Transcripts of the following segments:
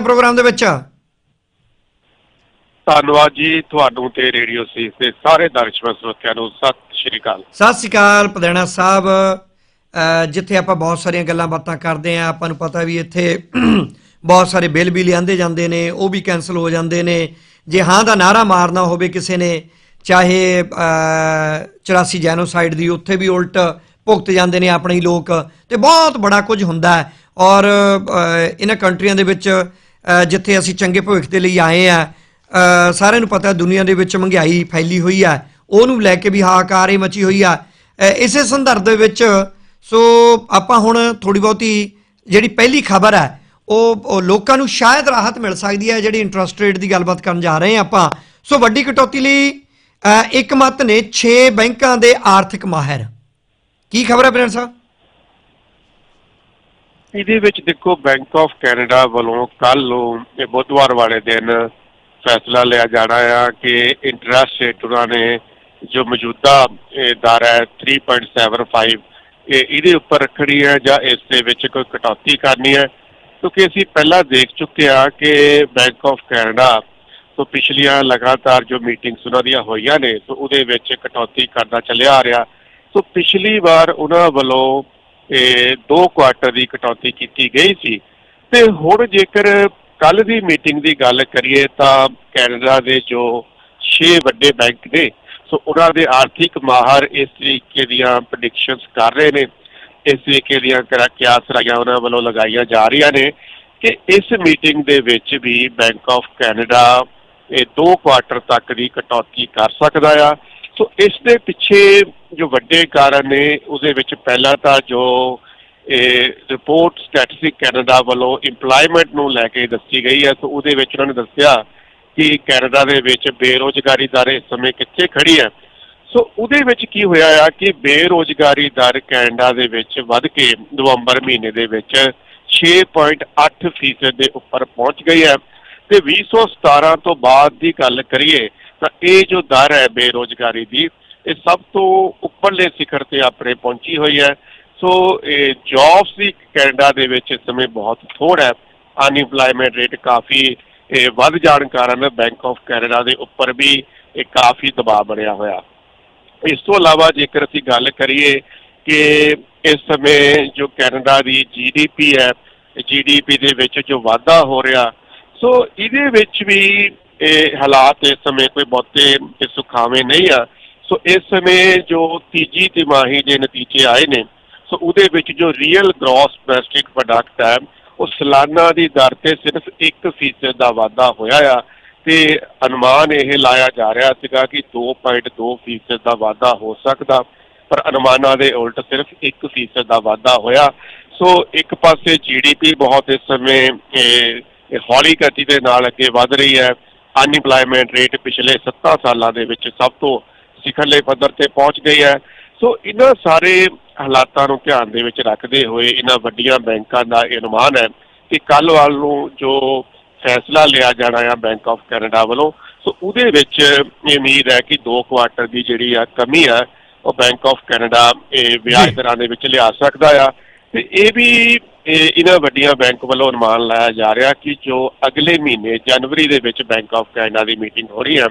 Programme ਦੇ ਵਿੱਚ? ਧੰਨਵਾਦ ਜੀ ਤੁਹਾਨੂੰ ਤੇ ਰੇਡੀਓ ਸੀ ਤੇ ਸਾਰੇ ਦਰਸ਼ਕ ਸਰੋਤਿਆਂ ਨੂੰ ਸਤਿ ਸ਼੍ਰੀ ਅਕਾਲ। ਸਤਿ ਸ਼੍ਰੀ ਅਕਾਲ ਪਦੈਣਾ ਸਾਹਿਬ। ਜਿੱਥੇ ਆਪਾਂ ਬਹੁਤ ਸਾਰੀਆਂ ਗੱਲਾਂ ਬਾਤਾਂ ਕਰਦੇ ਆਂ ਆਪਾਂ ਨੂੰ ਪਤਾ ਵੀ ਇੱਥੇ ਬਹੁਤ ਸਾਰੇ ਬਿੱਲ ਵੀ ਲਿਆਂਦੇ ਜਾਂਦੇ ਨੇ ਉਹ ਵੀ ਕੈਨਸਲ ਹੋ ਜਾਂਦੇ ਨੇ। ਜੇ ਹਾਂ ਦਾ ਨਾਰਾ ਮਾਰਨਾ ਹੋਵੇ ਕਿਸੇ ਨੇ ਚਾਹੇ ਅ, 84 ਜੈਨੋਸਾਈਡ ਦੀ ਉੱਥੇ ਵੀ ਉਲਟ ਭੁਗਤ ਜਾਂਦੇ ਨੇ ਆਪਣੇ ਹੀ ਲੋਕ। ਤੇ ਬਹੁਤ ਬੜਾ ਕੁਝ ਹੁੰਦਾ ਹੈ। ਔਰ ਇਹਨਾਂ ਕੰਟਰੀਆਂ ਦੇ ਵਿੱਚ ਜਿੱਥੇ ਅਸੀਂ ਚੰਗੇ ਭਵਿੱਖ ਦੇ ਲਈ ਆਏ ਆ ਸਾਰਿਆਂ ਨੂੰ ਪਤਾ ਦੁਨੀਆ ਦੇ ਵਿੱਚ ਮਹਿੰਗਾਈ ਫੈਲੀ ਹੋਈ ਆ, ਉਹਨੂੰ ਲੈ ਕੇ ਵੀ ਹਾਹਾਕਾਰ ਹੀ ਮਚੀ ਹੋਈ ਆ। ਇਸੇ ਸੰਦਰਭ ਦੇ ਵਿੱਚ, ਸੋ ਆਪਾਂ ਹੁਣ ਥੋੜੀ ਬਹੁਤੀ ਜਿਹੜੀ ਪਹਿਲੀ ਖਬਰ ਹੈ ਉਹ ਲੋਕਾਂ ਨੂੰ ਸ਼ਾਇਦ ਰਾਹਤ ਮਿਲ ਸਕਦੀ ਹੈ ਜਿਹੜੀ ਇੰਟਰਸਟ ਰੇਟ ਦੀ ਗੱਲਬਾਤ ਕਰਨ ਜਾ ਰਹੇ ਹਾਂ ਆਪਾਂ। ਸੋ ਵੱਡੀ ਕਟੌਤੀ ਲਈ ਇੱਕ ਮਤ ਨੇ 6 ਬੈਂਕਾਂ ਦੇ ਆਰਥਿਕ ਮਾਹਿਰ। ਕੀ ਖਬਰ ਹੈ ਬ੍ਰਿੰਦਰ ਸਾਹਿਬ? ਇਹਦੇ ਵਿੱਚ ਦੇਖੋ ਬੈਂਕ ਆਫ ਕੈਨੇਡਾ ਵੱਲੋਂ ਕੱਲ ਨੂੰ ਇਹ ਬੁੱਧਵਾਰ ਵਾਲੇ ਦਿਨ ਫੈਸਲਾ ਲਿਆ ਜਾਣਾ ਆ ਕਿ ਇੰਟਰਸਟ ਰੇਟ ਉਹਨਾਂ ਨੇ ਜੋ ਮੌਜੂਦਾ ਦਰ ਹੈ 3.75 ਇਹ ਇਹਦੇ ਉੱਪਰ ਰੱਖਣੀ ਹੈ ਜਾਂ ਇਸ ਦੇ ਵਿੱਚ ਕੋਈ ਕਟੌਤੀ ਕਰਨੀ ਹੈ? ਕਿਉਂਕਿ ਅਸੀਂ ਪਹਿਲਾਂ ਦੇਖ ਚੁੱਕੇ ਆ ਕਿ ਬੈਂਕ ਆਫ ਕੈਨੇਡਾ ਤੋਂ ਪਿਛਲੀਆਂ ਲਗਾਤਾਰ ਜੋ ਮੀਟਿੰਗਸ ਉਹਨਾਂ ਦੀਆਂ ਹੋਈਆਂ ਨੇ, ਸੋ ਉਹਦੇ ਵਿੱਚ ਕਟੌਤੀ ਕਰਦਾ ਚੱਲਿਆ ਆ ਰਿਹਾ। ਸੋ ਪਿਛਲੀ ਵਾਰ ਉਹਨਾਂ ਵੱਲੋਂ ਇਹ ਦੋ ਕੁਆਟਰ ਦੀ ਕਟੌਤੀ ਕੀਤੀ ਗਈ ਸੀ। ਤੇ ਹੁਣ ਜੇਕਰ ਕੱਲ ਦੀ ਮੀਟਿੰਗ ਦੀ ਗੱਲ ਕਰੀਏ ਤਾਂ ਕੈਨੇਡਾ ਦੇ ਜੋ 6 ਵੱਡੇ ਬੈਂਕ ਨੇ, ਸੋ ਉਹਨਾਂ ਦੇ ਆਰਥਿਕ ਮਾਹਰ ਇਸ ਤਰੀਕੇ ਦੀਆਂ ਪ੍ਰੈਡਿਕਸ਼ਨਸ ਕਰ ਰਹੇ ਨੇ। ਇਸ ਤਰੀਕੇ ਦੀਆਂ ਕਰਾ- ਕਿਆਸ ਰਾਈਆਂ ਉਹਨਾਂ ਵੱਲੋਂ ਲਗਾਈਆਂ ਜਾ ਰਹੀਆਂ ਨੇ ਕਿ ਇਸ ਮੀਟਿੰਗ ਦੇ ਵਿੱਚ ਵੀ ਬੈਂਕ ਆਫ ਕੈਨੇਡਾ ਇਹ ਦੋ ਕੁਆਟਰ ਤੱਕ ਦੀ ਕਟੌਤੀ ਕਰ ਸਕਦਾ ਆ। ਸੋ ਇਸ ਦੇ ਪਿੱਛੇ ਜੋ ਵੱਡੇ ਕਾਰਨ ਨੇ, ਉਹਦੇ ਵਿੱਚ ਪਹਿਲਾ ਤਾਂ ਜੋ ਇਹ ਰਿਪੋਰਟ ਸਟੈਟਿਸਟਿਕ ਕੈਨੇਡਾ ਵੱਲੋਂ EMPLOYMENT ਨੂੰ ਲੈ ਕੇ ਦੱਸੀ ਗਈ ਹੈ, ਸੋ ਉਹਦੇ ਵਿੱਚ ਉਹਨਾਂ ਨੇ ਦੱਸਿਆ ਕਿ ਕੈਨੇਡਾ ਦੇ ਵਿੱਚ ਬੇਰੋਜ਼ਗਾਰੀ ਦਰ ਇਸ ਸਮੇਂ ਕਿੱਥੇ ਖੜੀ ਹੈ। ਸੋ ਉਹਦੇ ਵਿੱਚ ਕੀ ਹੋਇਆ ਆ ਕਿ ਬੇਰੋਜ਼ਗਾਰੀ ਦਰ ਕੈਨੇਡਾ ਦੇ ਵਿੱਚ ਵੱਧ ਕੇ ਨਵੰਬਰ ਮਹੀਨੇ ਦੇ ਵਿੱਚ 6.8 ਫੀਸਦ ਦੇ ਉੱਪਰ ਪਹੁੰਚ ਗਈ ਹੈ। ਤੇ 2017 ਤੋਂ ਬਾਅਦ ਦੀ ਗੱਲ ਕਰੀਏ ਤਾਂ ਇਹ ਜੋ ਦਰ ਹੈ ਬੇਰੋਜ਼ਗਾਰੀ ਦੀ, ਇਹ ਸਭ ਤੋਂ ਉੱਪਰਲੇ ਸਿਖਰ ਤੇ ਆਪਣੇ ਪਹੁੰਚੀ ਹੋਈ ਹੈ। ਸੋ ਇਹ ਜੌਬਸ ਦੀ ਕੈਨੇਡਾ ਦੇ ਵਿੱਚ ਇਸ ਸਮੇਂ ਬਹੁਤ ਥੋੜ੍ਹਾ ਹੈ। ਅਨਇੰਪਲੋਇਮੈਂਟ ਰੇਟ ਕਾਫੀ, ਇਹ ਵੱਧ ਜਾਣ ਕਾਰਨ ਬੈਂਕ ਆਫ ਕੈਨੇਡਾ ਦੇ ਉੱਪਰ ਵੀ ਇਹ ਕਾਫੀ ਦਬਾਅ ਬਣਿਆ ਹੋਇਆ। ਇਸ ਤੋਂ ਇਲਾਵਾ ਜੇਕਰ ਅਸੀਂ ਗੱਲ ਕਰੀਏ ਕਿ ਇਸ ਸਮੇਂ ਜੋ ਕੈਨੇਡਾ ਦੀ ਜੀਡੀਪੀ ਹੈ ਜੀਡੀਪੀ ਦੇ ਵਿੱਚ ਜੋ ਵਾਧਾ ਹੋ ਰਿਹਾ, ਸੋ ਇਹਦੇ ਵਿੱਚ ਵੀ ਇਹ ਹਾਲਾਤ ਇਸ ਸਮੇਂ ਕੋਈ ਬਹੁਤੇ ਸੁਖਾਵੇਂ ਨਹੀਂ ਆ। ਸੋ ਇਸ ਸਮੇਂ ਜੋ ਤੀਜੀ ਤਿਮਾਹੀ ਦੇ ਨਤੀਜੇ ਆਏ ਨੇ, ਸੋ ਉਹਦੇ ਵਿੱਚ ਜੋ ਰੀਅਲ ਗ੍ਰੋਸ ਡੋਮੈਸਟਿਕ ਪ੍ਰੋਡਕਟ ਹੈ, ਉਹ ਸਾਲਾਨਾ ਦੀ ਦਰ ਤੇ ਸਿਰਫ 1% ਦਾ ਵਾਧਾ ਹੋਇਆ ਆ ਤੇ ਅਨੁਮਾਨ ਇਹ ਲਾਇਆ ਜਾ ਰਿਹਾ ਸੀਗਾ ਕਿ 2.2% ਦਾ ਵਾਧਾ ਹੋ ਸਕਦਾ, ਪਰ ਅਨੁਮਾਨਾਂ ਦੇ ਉਲਟ ਸਿਰਫ 1% ਦਾ ਵਾਧਾ ਹੋਇਆ। ਸੋ ਇੱਕ ਪਾਸੇ ਜੀਡੀਪੀ ਬਹੁਤ ਇਸ ਸਮੇਂ ਹੌਲੀ ਗਤੀ ਦੇ ਨਾਲ ਅੱਗੇ ਵਧ ਰਹੀ ਹੈ ਅਨਇੰਪਲੋਇਮੈਂਟ ਰੇਟ ਪਿਛਲੇ 7 ਸਾਲਾਂ ਦੇ ਵਿੱਚ ਸਭ ਤੋਂ ਸਿਖਰਲੇ ਪੱਧਰ ਤੇ ਪਹੁੰਚ ਗਈ ਹੈ ਸੋ ਇਹਨਾਂ ਸਾਰੇ ਹਾਲਾਤਾਂ ਨੂੰ ਧਿਆਨ ਦੇ ਵਿੱਚ ਰੱਖਦੇ ਹੋਏ ਇਹਨਾਂ ਵੱਡੀਆਂ ਬੈਂਕਾਂ ਦਾ ਇਹ ਅਨੁਮਾਨ ਹੈ ਕਿ ਕੱਲ ਵੱਲ ਨੂੰ ਜੋ ਫੈਸਲਾ ਲਿਆ ਜਾਣਾ ਹੈ ਬੈਂਕ ਆਫ ਕੈਨੇਡਾ ਵੱਲੋਂ ਸੋ ਉਹਦੇ ਵਿੱਚ ਇਹ ਉਮੀਦ ਹੈ ਕਿ 2 ਕੁਆਟਰ ਦੀ ਜਿਹੜੀ ਆ ਕਮੀ ਹੈ ਉਹ ਬੈਂਕ ਆਫ ਕੈਨੇਡਾ ਇਹ ਵਿਆਜ। ਦਰਾਂ ਦੇ ਵਿੱਚ ਲਿਆ ਸਕਦਾ ਆ ਤੇ ਇਹ ਵੀ ਇਹਨਾਂ ਵੱਡੀਆਂ ਬੈਂਕ ਵੱਲੋਂ ਅਨੁਮਾਨ ਲਾਇਆ ਜਾ ਰਿਹਾ ਕਿ ਜੋ ਅਗਲੇ ਮਹੀਨੇ ਜਨਵਰੀ ਦੇ ਵਿੱਚ ਬੈਂਕ ਆਫ ਕੈਨੇਡਾ ਦੀ ਮੀਟਿੰਗ ਹੋ ਰਹੀ ਹੈ,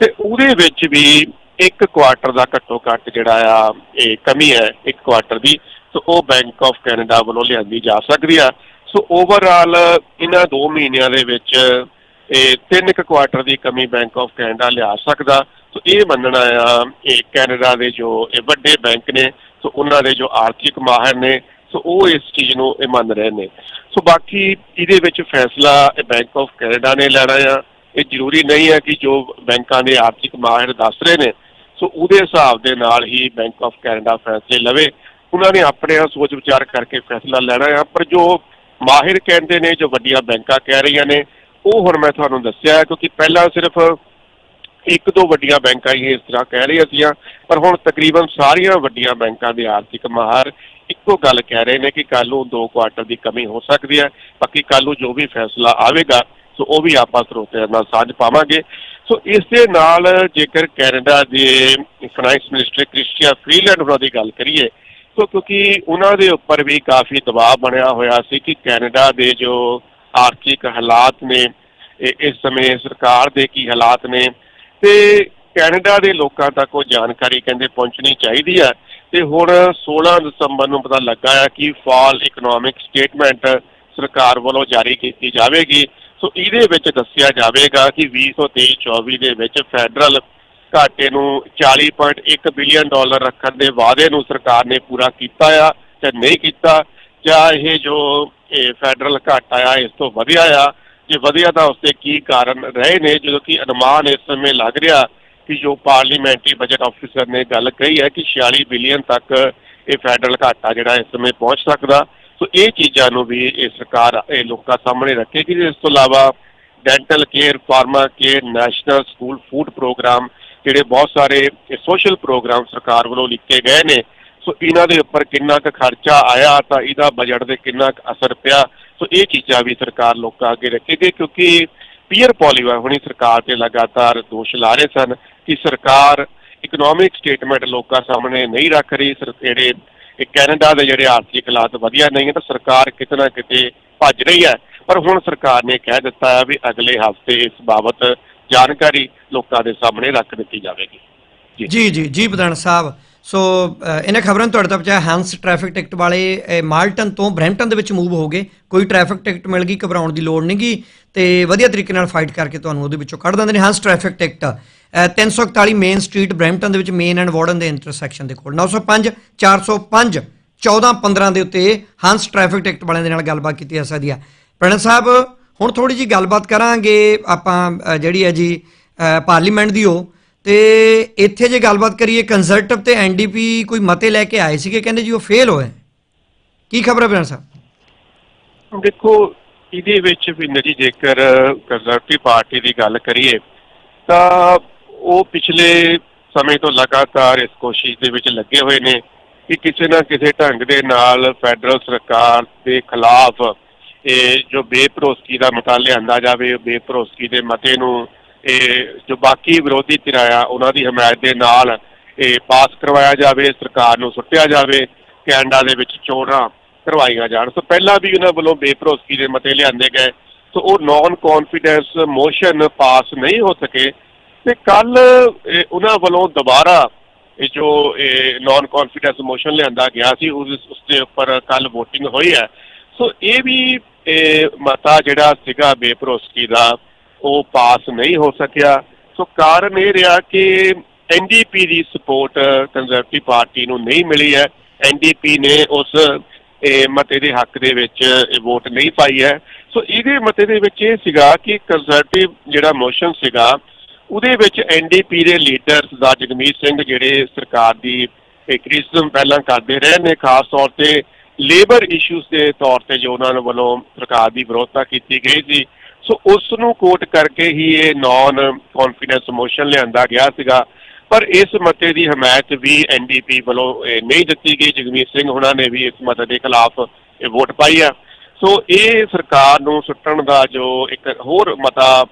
ਤੇ ਉਹਦੇ ਵਿੱਚ ਵੀ ਇੱਕ ਕੁਆਟਰ ਦਾ ਘੱਟੋ ਘੱਟ ਜਿਹੜਾ ਆ, ਇਹ ਕਮੀ ਹੈ ਇੱਕ ਕੁਆਟਰ ਦੀ, ਸੋ ਉਹ ਬੈਂਕ ਆਫ ਕੈਨੇਡਾ ਵੱਲੋਂ ਲਿਆਂਦੀ ਜਾ ਸਕਦੀ ਆ। ਸੋ ਓਵਰਆਲ ਇਹਨਾਂ 2 ਮਹੀਨਿਆਂ ਦੇ ਵਿੱਚ, ਇਹ ਤਿੰਨ ਕੁ ਕੁਆਟਰ ਦੀ ਕਮੀ ਬੈਂਕ ਆਫ ਕੈਨੇਡਾ ਲਿਆ ਸਕਦਾ। ਸੋ ਇਹ ਮੰਨਣਾ ਆ, ਇਹ ਕੈਨੇਡਾ ਦੇ ਜੋ ਇਹ ਵੱਡੇ ਬੈਂਕ ਨੇ, ਸੋ ਉਹਨਾਂ ਦੇ ਜੋ ਆਰਥਿਕ ਮਾਹਰ ਨੇ ਸੋ ਉਹ ਇਸ ਚੀਜ਼ ਨੂੰ ਇਹ ਮੰਨ ਰਹੇ ਨੇ। ਸੋ ਬਾਕੀ ਇਹਦੇ ਵਿੱਚ ਫੈਸਲਾ ਇਹ ਬੈਂਕ ਆਫ ਕੈਨੇਡਾ ਨੇ ਲੈਣਾ ਆ। ਇਹ ਜ਼ਰੂਰੀ ਨਹੀਂ ਹੈ ਕਿ ਜੋ ਬੈਂਕਾਂ ਦੇ ਆਰਥਿਕ ਮਾਹਿਰ ਦੱਸ ਰਹੇ ਨੇ, ਸੋ ਉਹਦੇ ਹਿਸਾਬ ਦੇ ਨਾਲ ਹੀ ਬੈਂਕ ਆਫ ਕੈਨੇਡਾ ਫੈਸਲੇ ਲਵੇ। ਉਹਨਾਂ ਨੇ ਆਪਣੇ ਆਪ ਸੋਚ ਵਿਚਾਰ ਕਰਕੇ ਫੈਸਲਾ ਲੈਣਾ ਆ, ਪਰ ਜੋ ਮਾਹਿਰ ਕਹਿੰਦੇ ਨੇ, ਜੋ ਵੱਡੀਆਂ ਬੈਂਕਾਂ ਕਹਿ ਰਹੀਆਂ ਨੇ, ਉਹ ਹੁਣ ਮੈਂ ਤੁਹਾਨੂੰ ਦੱਸਿਆ ਕਿਉਂਕਿ ਪਹਿਲਾਂ ਸਿਰਫ ਇੱਕ ਦੋ ਵੱਡੀਆਂ ਬੈਂਕਾਂ ਹੀ ਇਸ ਤਰ੍ਹਾਂ ਕਹਿ ਰਹੀਆਂ ਸੀਆਂ ਪਰ ਹੁਣ ਤਕਰੀਬਨ ਸਾਰੀਆਂ ਵੱਡੀਆਂ ਬੈਂਕਾਂ ਦੇ ਆਰਥਿਕ ਮਾਹਰ ਇੱਕੋ ਗੱਲ ਕਹਿ ਰਹੇ ਨੇ ਕਿ ਕੱਲ੍ਹ ਨੂੰ ਦੋ ਕੁਆਟਰ ਦੀ ਕਮੀ ਹੋ ਸਕਦੀ ਹੈ। ਬਾਕੀ ਕੱਲ੍ਹ ਨੂੰ ਜੋ ਵੀ ਫੈਸਲਾ ਆਵੇਗਾ, ਸੋ ਉਹ ਵੀ ਆਪਾਂ ਸਰੋਤਿਆਂ ਨਾਲ ਸਾਂਝ ਪਾਵਾਂਗੇ। ਸੋ ਇਸ ਦੇ ਨਾਲ ਜੇਕਰ ਕੈਨੇਡਾ ਦੇ ਫਾਈਨੈਂਸ ਮਿਨਿਸਟਰ ਕ੍ਰਿਸਟੀਆ ਫਰੀਲੈਂਡ ਉਹਨਾਂ ਦੀ ਗੱਲ ਕਰੀਏ, ਸੋ ਕਿਉਂਕਿ ਉਹਨਾਂ ਦੇ ਉੱਪਰ ਵੀ ਕਾਫੀ ਦਬਾਅ ਬਣਿਆ ਹੋਇਆ ਸੀ ਕਿ ਕੈਨੇਡਾ ਦੇ ਜੋ ਆਰਥਿਕ ਹਾਲਾਤ ਨੇ ਇਸ ਸਮੇਂ ਸਰਕਾਰ ਦੇ ਕੀ ਹਾਲਾਤ ਨੇ, ਤੇ ਕੈਨੇਡਾ ਦੇ ਲੋਕਾਂ ਤੱਕ ਉਹ ਜਾਣਕਾਰੀ ਕਹਿੰਦੇ ਪਹੁੰਚਣੀ ਚਾਹੀਦੀ ਹੈ। ਤੇ ਹੁਣ 16 ਦਸੰਬਰ ਨੂੰ ਪਤਾ ਲੱਗਾ ਆ ਕਿ ਫਾਲ ਇਕਨੋਮਿਕ ਸਟੇਟਮੈਂਟ ਸਰਕਾਰ ਵੱਲੋਂ ਜਾਰੀ ਕੀਤੀ ਜਾਵੇਗੀ। ਸੋ ਇਹਦੇ ਵਿੱਚ ਦੱਸਿਆ ਜਾਵੇਗਾ ਕਿ 2023-24 ਦੇ ਵਿੱਚ ਫੈਡਰਲ ਘਾਟੇ ਨੂੰ 40.1 ਬਿਲੀਅਨ ਡਾਲਰ ਰੱਖਣ ਦੇ ਵਾਅਦੇ ਨੂੰ ਸਰਕਾਰ ਨੇ ਪੂਰਾ ਕੀਤਾ ਆ ਜਾਂ ਨਹੀਂ ਕੀਤਾ, ਜਾਂ ਇਹ ਜੋ ਫੈਡਰਲ ਘਾਟਾ ਆ, ਇਸ ਤੋਂ ਵਧਿਆ ਆ। ਜੇ ਵਧਿਆ ਤਾਂ ਉਸਦੇ ਕੀ ਕਾਰਨ ਰਹੇ ਨੇ? ਜਦੋਂ ਕਿ ਅਨੁਮਾਨ ਇਸ ਸਮੇਂ ਲੱਗ ਰਿਹਾ ਕਿ ਜੋ ਪਾਰਲੀਮੈਂਟਰੀ ਬਜਟ ਆਫੀਸਰ ਨੇ ਗੱਲ ਕਹੀ ਹੈ ਕਿ 46 ਬਿਲੀਅਨ ਤੱਕ ਇਹ ਫੈਡਰਲ ਘਾਟਾ ਜਿਹੜਾ ਇਸ ਸਮੇਂ ਪਹੁੰਚ ਸਕਦਾ। ਸੋ ਇਹ ਚੀਜ਼ਾਂ ਨੂੰ ਵੀ ਇਹ ਸਰਕਾਰ, ਇਹ ਲੋਕਾਂ ਸਾਹਮਣੇ ਰੱਖੇਗੀ ਇਸ ਤੋਂ ਇਲਾਵਾ dental care pharma care national school food programme ਜਿਹੜੇ ਬਹੁਤ ਸਾਰੇ ਸੋਸ਼ਲ ਪ੍ਰੋਗਰਾਮ ਸਰਕਾਰ ਵੱਲੋਂ ਲਿਖੇ ਗਏ ਨੇ। ਸੋ ਇਹਨਾਂ ਦੇ ਉੱਪਰ ਕਿੰਨਾ ਕੁ ਖਰਚਾ ਆਇਆ ਤਾਂ ਇਹਦਾ ਬਜਟ ਤੇ ਕਿੰਨਾ ਕੁ ਅਸਰ ਪਿਆ। ਸੋ ਇਹ ਚੀਜ਼ਾਂ ਵੀ ਸਰਕਾਰ ਲੋਕਾਂ ਅੱਗੇ ਰੱਖੇਗੀ ਕਿਉਂਕਿ ਪੀਅਰ ਪੋਲੀਵਾ ਹੁਣੀ ਸਰਕਾਰ ਤੇ ਲਗਾਤਾਰ ਦੋਸ਼ ਲਾ ਰਹੇ ਸਨ। ਕਿ ਸਰਕਾਰ ਇਕਨੋਮਿਕ ਸਟੇਟਮੈਂਟ ਲੋਕਾਂ ਸਾਹਮਣੇ ਨਹੀਂ ਰੱਖ ਰਹੀ, ਸਰ, ਜਿਹੜੇ ਇਹ ਕੈਨੇਡਾ ਦੇ ਜਿਹੜੇ ਆਰਥਿਕ ਹਾਲਾਤ ਵਧੀਆ ਨਹੀਂ ਹੈ ਤਾਂ ਸਰਕਾਰ ਕਿਤੇ ਨਾ ਕਿਤੇ ਭੱਜ ਰਹੀ ਹੈ। ਪਰ ਹੁਣ ਸਰਕਾਰ ਨੇ ਕਹਿ ਦਿੱਤਾ ਹੈ ਵੀ ਅਗਲੇ ਹਫ਼ਤੇ ਇਸ ਬਾਬਤ ਜਾਣਕਾਰੀ ਲੋਕਾਂ ਦੇ ਸਾਹਮਣੇ ਰੱਖ ਦਿੱਤੀ ਜਾਵੇਗੀ। ਜੀ। ਜੀ ਜੀ ਪ੍ਰਧਾਨ ਸਾਹਿਬ। ਸੋ ਇਹਨਾਂ ਖਬਰਾਂ ਤੁਹਾਡੇ ਤੱਕ ਪਹੁੰਚਾਇਆ ਹੰਸ ਟ੍ਰੈਫਿਕ ਟਿਕਟ ਵਾਲੇ ਮਾਲਟਨ ਤੋਂ ਬਰੈਂਪਟਨ ਦੇ ਵਿੱਚ ਮੂਵ ਹੋ ਗਏ। ਕੋਈ ਟ੍ਰੈਫਿਕ ਟਿਕਟ ਮਿਲ ਗਈ, ਘਬਰਾਉਣ ਦੀ ਲੋੜ ਨਹੀਂਗੀ ਤੇ ਵਧੀਆ ਤਰੀਕੇ ਨਾਲ ਫਾਈਟ ਕਰਕੇ ਤੁਹਾਨੂੰ ਉਹਦੇ ਵਿੱਚੋਂ ਕੱਢ ਦਿੰਦੇ ਨੇ Hans traffic ticket 341 main street Brampton ਦੇ ਵਿੱਚ ਮੇਨ ਐਂਡ ਵਾਰਡਨ ਦੇ ਇੰਟਰਸੈਕਸ਼ਨ ਦੇ ਕੋਲ। 905 405 1415 ਦੇ ਉੱਤੇ ਹੰਸ ਟ੍ਰੈਫਿਕ ਟਿਕਟ ਵਾਲਿਆਂ ਦੇ ਨਾਲ ਗੱਲਬਾਤ ਕੀਤੀ ਜਾ ਸਕਦੀ ਆ। ਪ੍ਰਣ ਸਾਹਿਬ, ਹੁਣ ਥੋੜੀ ਜੀ ਗੱਲਬਾਤ ਕਰਾਂਗੇ ਆਪਾਂ ਜਿਹੜੀ ਹੈ ਜੀ ਪਾਰਲੀਮੈਂਟ ਦੀ ਉਹ। ਤੇ ਇੱਥੇ ਜੇ ਗੱਲਬਾਤ ਕਰੀਏ ਕੰਜ਼ਰਟਿਵ ਤੇ ਐਨਡੀਪੀ ਕੋਈ ਮਤੇ ਲੈ ਕੇ ਆਏ ਸੀਗੇ? ਕਹਿੰਦੇ ਜੀ ਉਹ ਫੇਲ ਹੋਏ। ਕੀ ਖਬਰ ਹੈ ਪ੍ਰਣ ਸਾਹਿਬ? ਦੇਖੋ, ਇਹਦੇ ਵਿੱਚ ਵੀ ਜੀ ਜੇਕਰ ਕੰਜ਼ਰਟਿਵ ਪਾਰਟੀ ਦੀ ਗੱਲ ਕਰੀਏ, ਤਾਂ ਉਹ ਪਿਛਲੇ ਸਮੇਂ ਤੋਂ ਲਗਾਤਾਰ ਇਸ ਕੋਸ਼ਿਸ਼ ਦੇ ਵਿੱਚ ਲੱਗੇ ਹੋਏ ਨੇ ਕਿ ਕਿਸੇ ਨਾ ਕਿਸੇ ਢੰਗ ਦੇ ਨਾਲ ਫੈਡਰਲ ਸਰਕਾਰ ਦੇ ਖਿਲਾਫ ਇਹ ਜੋ ਬੇਭਰੋਸਗੀ ਦਾ ਮਤਾ ਲਿਆਂਦਾ ਜਾਵੇ, ਉਹ ਦੇ ਮਤੇ ਨੂੰ ਇਹ ਜੋ ਬਾਕੀ ਵਿਰੋਧੀ ਧਿਰਾਂ ਉਹਨਾਂ ਦੀ ਹਮਾਇਤ ਦੇ ਨਾਲ ਇਹ ਪਾਸ ਕਰਵਾਇਆ ਜਾਵੇ, ਸਰਕਾਰ ਨੂੰ ਸੁੱਟਿਆ ਜਾਵੇ, ਕੈਨੇਡਾ ਦੇ ਵਿੱਚ ਚੋਣਾਂ ਕਰਵਾਈਆਂ ਜਾਣ। ਸੋ ਪਹਿਲਾਂ ਵੀ ਉਹਨਾਂ ਵੱਲੋਂ ਬੇਭਰੋਸਗੀ ਦੇ ਮਤੇ ਲਿਆਂਦੇ ਗਏ। ਸੋ ਉਹ ਨਾਨ ਕੌਨਫੀਡੈਂਸ ਮੋਸ਼ਨ ਪਾਸ ਨਹੀਂ ਹੋ ਸਕੇ। ਤੇ ਕੱਲ ਉਹਨਾਂ ਵੱਲੋਂ ਦੁਬਾਰਾ ਇਹ ਜੋ ਨਾਨ ਕੌਨਫੀਡੈਂਸ ਮੋਸ਼ਨ ਲਿਆਂਦਾ ਗਿਆ ਸੀ, ਉਸ ਉਸ ਦੇ ਉੱਪਰ ਕੱਲ VOTING ਹੋਈ ਹੈ। ਸੋ ਇਹ ਵੀ, ਇਹ, ਮਤਾ ਜਿਹੜਾ ਸੀਗਾ ਬੇਭਰੋਸਗੀ ਦਾ, ਉਹ ਪਾਸ ਨਹੀਂ ਹੋ ਸਕਿਆ। ਸੋ ਕਾਰਨ ਇਹ ਰਿਹਾ ਕਿ ਐਨਡੀਪੀ ਦੀ ਸਪੋਰਟ ਕੰਜ਼ਰਵੇਟਿਵ ਪਾਰਟੀ ਨੂੰ ਨਹੀਂ ਮਿਲੀ ਹੈ। ਐਨਡੀਪੀ ਨੇ ਉਸ ਮਤੇ ਦੇ ਹੱਕ ਦੇ ਵਿੱਚ ਵੋਟ ਨਹੀਂ ਪਾਈ ਹੈ। ਸੋ ਇਹਦੇ ਮਤੇ ਦੇ ਵਿੱਚ ਇਹ ਸੀਗਾ ਕਿ ਕੰਜ਼ਰਵੇਟਿਵ ਜਿਹੜਾ ਮੋਸ਼ਨ ਸੀਗਾ ਉਹਦੇ ਵਿੱਚ ਐਨਡੀਪੀ ਦੇ ਲੀਡਰ ਸਰਦਾਰ ਜਗਮੀਤ ਸਿੰਘ ਜਿਹੜੇ ਸਰਕਾਰ ਦੀ ਕ੍ਰਿਟਿਸਿਜ਼ਮ ਪਹਿਲਾਂ ਕਰਦੇ ਰਹੇ ਨੇ, ਖਾਸ ਤੌਰ ਤੇ ਲੇਬਰ ਇਸ਼ੂਜ਼ ਦੇ ਤੌਰ ਤੇ ਜੋ ਉਹਨਾਂ ਵੱਲੋਂ ਸਰਕਾਰ ਦੀ ਵਿਰੋਧਤਾ ਕੀਤੀ ਗਈ ਸੀ। ਸੋ ਉਸ ਨੂੰ ਕੋਟ ਕਰਕੇ ਹੀ ਇਹ ਨਾਨ ਕੌਨਫੀਡੈਂਸ ਮੋਸ਼ਨ ਲਿਆਂਦਾ ਗਿਆ ਸੀਗਾ। ਪਰ ਇਸ ਮਤੇ ਦੀ ਹਮਾਇਤ ਵੀ ਐਨਡੀਪੀ ਵੱਲੋਂ ਨਹੀਂ ਦਿੱਤੀ ਗਈ। ਜਗਮੀਤ ਸਿੰਘ ਉਹਨਾਂ ਨੇ ਵੀ ਇਸ ਮਤੇ ਦੇ ਖਿਲਾਫ ਇਹ ਵੋਟ ਪਾਈ ਆ। ਸੋ ਇਹ ਸਰਕਾਰ ਨੂੰ ਸੁੱਟਣ ਦਾ ਜੋ ਇੱਕ ਹੋਰ ਮਤਾ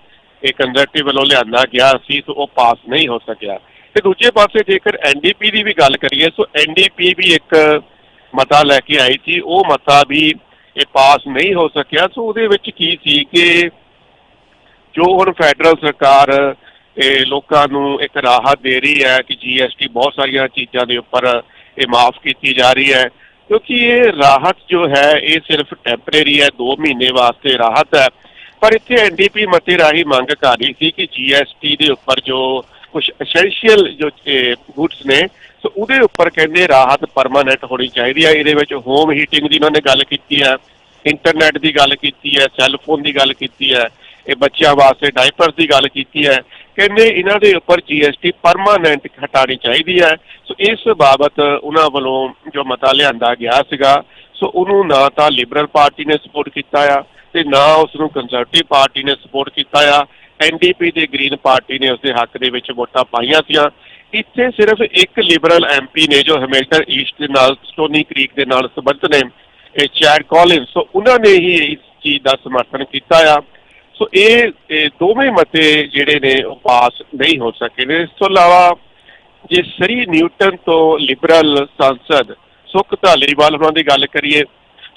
ਇਹ ਕੰਜ਼ਰਵੇਟਿਵ ਵੱਲੋਂ ਲਿਆਂਦਾ ਗਿਆ ਸੀ, ਸੋ ਉਹ ਪਾਸ ਨਹੀਂ ਹੋ ਸਕਿਆ। ਤੇ ਦੂਜੇ ਪਾਸੇ ਜੇਕਰ ਐਨਡੀਪੀ ਦੀ ਵੀ ਗੱਲ ਕਰੀਏ, ਸੋ ਐਨਡੀਪੀ ਵੀ ਇੱਕ ਮਤਾ ਲੈ ਕੇ ਆਈ ਸੀ, ਉਹ ਮਤਾ ਵੀ ਇਹ ਪਾਸ ਨਹੀਂ ਹੋ ਸਕਿਆ। ਸੋ ਉਹਦੇ ਵਿੱਚ ਕੀ ਸੀ ਕਿ ਜੋ ਹੁਣ ਫੈਡਰਲ ਸਰਕਾਰ ਇਹ ਲੋਕਾਂ ਨੂੰ ਇੱਕ ਰਾਹਤ ਦੇ ਰਹੀ ਹੈ ਕਿ ਜੀਐਸਟੀ ਬਹੁਤ ਸਾਰੀਆਂ ਚੀਜ਼ਾਂ ਦੇ ਉੱਪਰ ਇਹ ਮਾਫ ਕੀਤੀ ਜਾ ਰਹੀ ਹੈ, ਕਿਉਂਕਿ ਇਹ ਰਾਹਤ ਜੋ ਹੈ, ਇਹ ਸਿਰਫ ਟੈਂਪਰੇਰੀ ਹੈ 2 ਮਹੀਨੇ ਵਾਸਤੇ ਰਾਹਤ ਹੈ। ਪਰ ਇੱਥੇ ਐਨਡੀਪੀ ਮਤੇ ਰਾਹੀਂ ਮੰਗ ਕਰ ਰਹੀ ਸੀ ਕਿ ਜੀਐਸਟੀ ਦੇ ਉੱਪਰ ਜੋ ਕੁਝ ਐਸੈਂਸ਼ੀਅਲ ਜੋ ਗੁੱਡਸ ਨੇ, ਸੋ ਉਹਦੇ ਉੱਪਰ ਕਹਿੰਦੇ ਰਾਹਤ ਪਰਮਾਨੈਂਟ ਹੋਣੀ ਚਾਹੀਦੀ ਹੈ ਇਹਦੇ ਵਿੱਚ ਹੋਮ ਹੀਟਿੰਗ ਦੀ ਉਹਨਾਂ ਨੇ ਗੱਲ ਕੀਤੀ ਹੈ ਇੰਟਰਨੈਟ ਦੀ ਗੱਲ ਕੀਤੀ ਹੈ ਸੈੱਲ ਫੋਨ ਦੀ ਗੱਲ ਕੀਤੀ ਹੈ ਇਹ ਬੱਚਿਆਂ ਵਾਸਤੇ ਡਾਈਪਰਸ ਦੀ ਗੱਲ ਕੀਤੀ ਹੈ ਕਹਿੰਦੇ ਇਹਨਾਂ ਦੇ ਉੱਪਰ ਜੀਐਸਟੀ ਪਰਮਾਨੈਂਟ ਹਟਾਣੀ ਚਾਹੀਦੀ ਹੈ ਸੋ ਇਸ ਬਾਬਤ ਉਹਨਾਂ ਵੱਲੋਂ ਜੋ ਮਤਾ ਲਿਆਂਦਾ ਗਿਆ ਸੀਗਾ, ਸੋ ਉਹਨੂੰ ਨਾ ਤਾਂ ਲਿਬਰਲ ਪਾਰਟੀ ਨੇ ਸਪੋਰਟ ਕੀਤਾ ਆ ਤੇ ਨਾ ਉਸ ਨੂੰ ਕੰਜ਼ਰਵੇਟਿਵ ਪਾਰਟੀ ਨੇ ਸਪੋਰਟ ਕੀਤਾ ਆ। ਐਨਡੀਪੀ ਤੇ ਗ੍ਰੀਨ ਪਾਰਟੀ ਨੇ ਉਸ ਦੇ ਹੱਕ ਦੇ ਵਿੱਚ ਵੋਟਾਂ ਪਾਈਆਂ ਸੀਆਂ। ਇੱਥੇ ਸਿਰਫ ਇੱਕ ਲਿਬਰਲ ਐਮਪੀ ਨੇ ਜੋ ਹਮੇਸ਼ਾ ਈਸਟ ਦੇ ਨਾਲ ਸਟੋਨੀ ਕ੍ਰੀਕ ਦੇ ਨਾਲ ਸੰਬੰਧਿਤ ਨੇ, ਇਹ ਚੈਡ ਕਾਲਿੰਸ ਸੋ ਉਹਨਾਂ ਨੇ ਹੀ ਇਸ ਚੀਜ਼ ਦਾ ਸਮਰਥਨ ਕੀਤਾ ਆ। ਸੋ ਇਹ ਇਹ ਦੋਵੇਂ ਮਤੇ ਜਿਹੜੇ ਨੇ ਉਹ ਪਾਸ ਨਹੀਂ ਹੋ ਸਕੇ ਨੇ। ਇਸ ਤੋਂ ਇਲਾਵਾ ਜੇ ਸਰੀ ਨਿਊਟਨ ਤੋਂ ਲਿਬਰਲ ਸੰਸਦ ਸੁਖ ਧਾਲੀਵਾਲ ਉਹਨਾਂ ਦੀ ਗੱਲ ਕਰੀਏ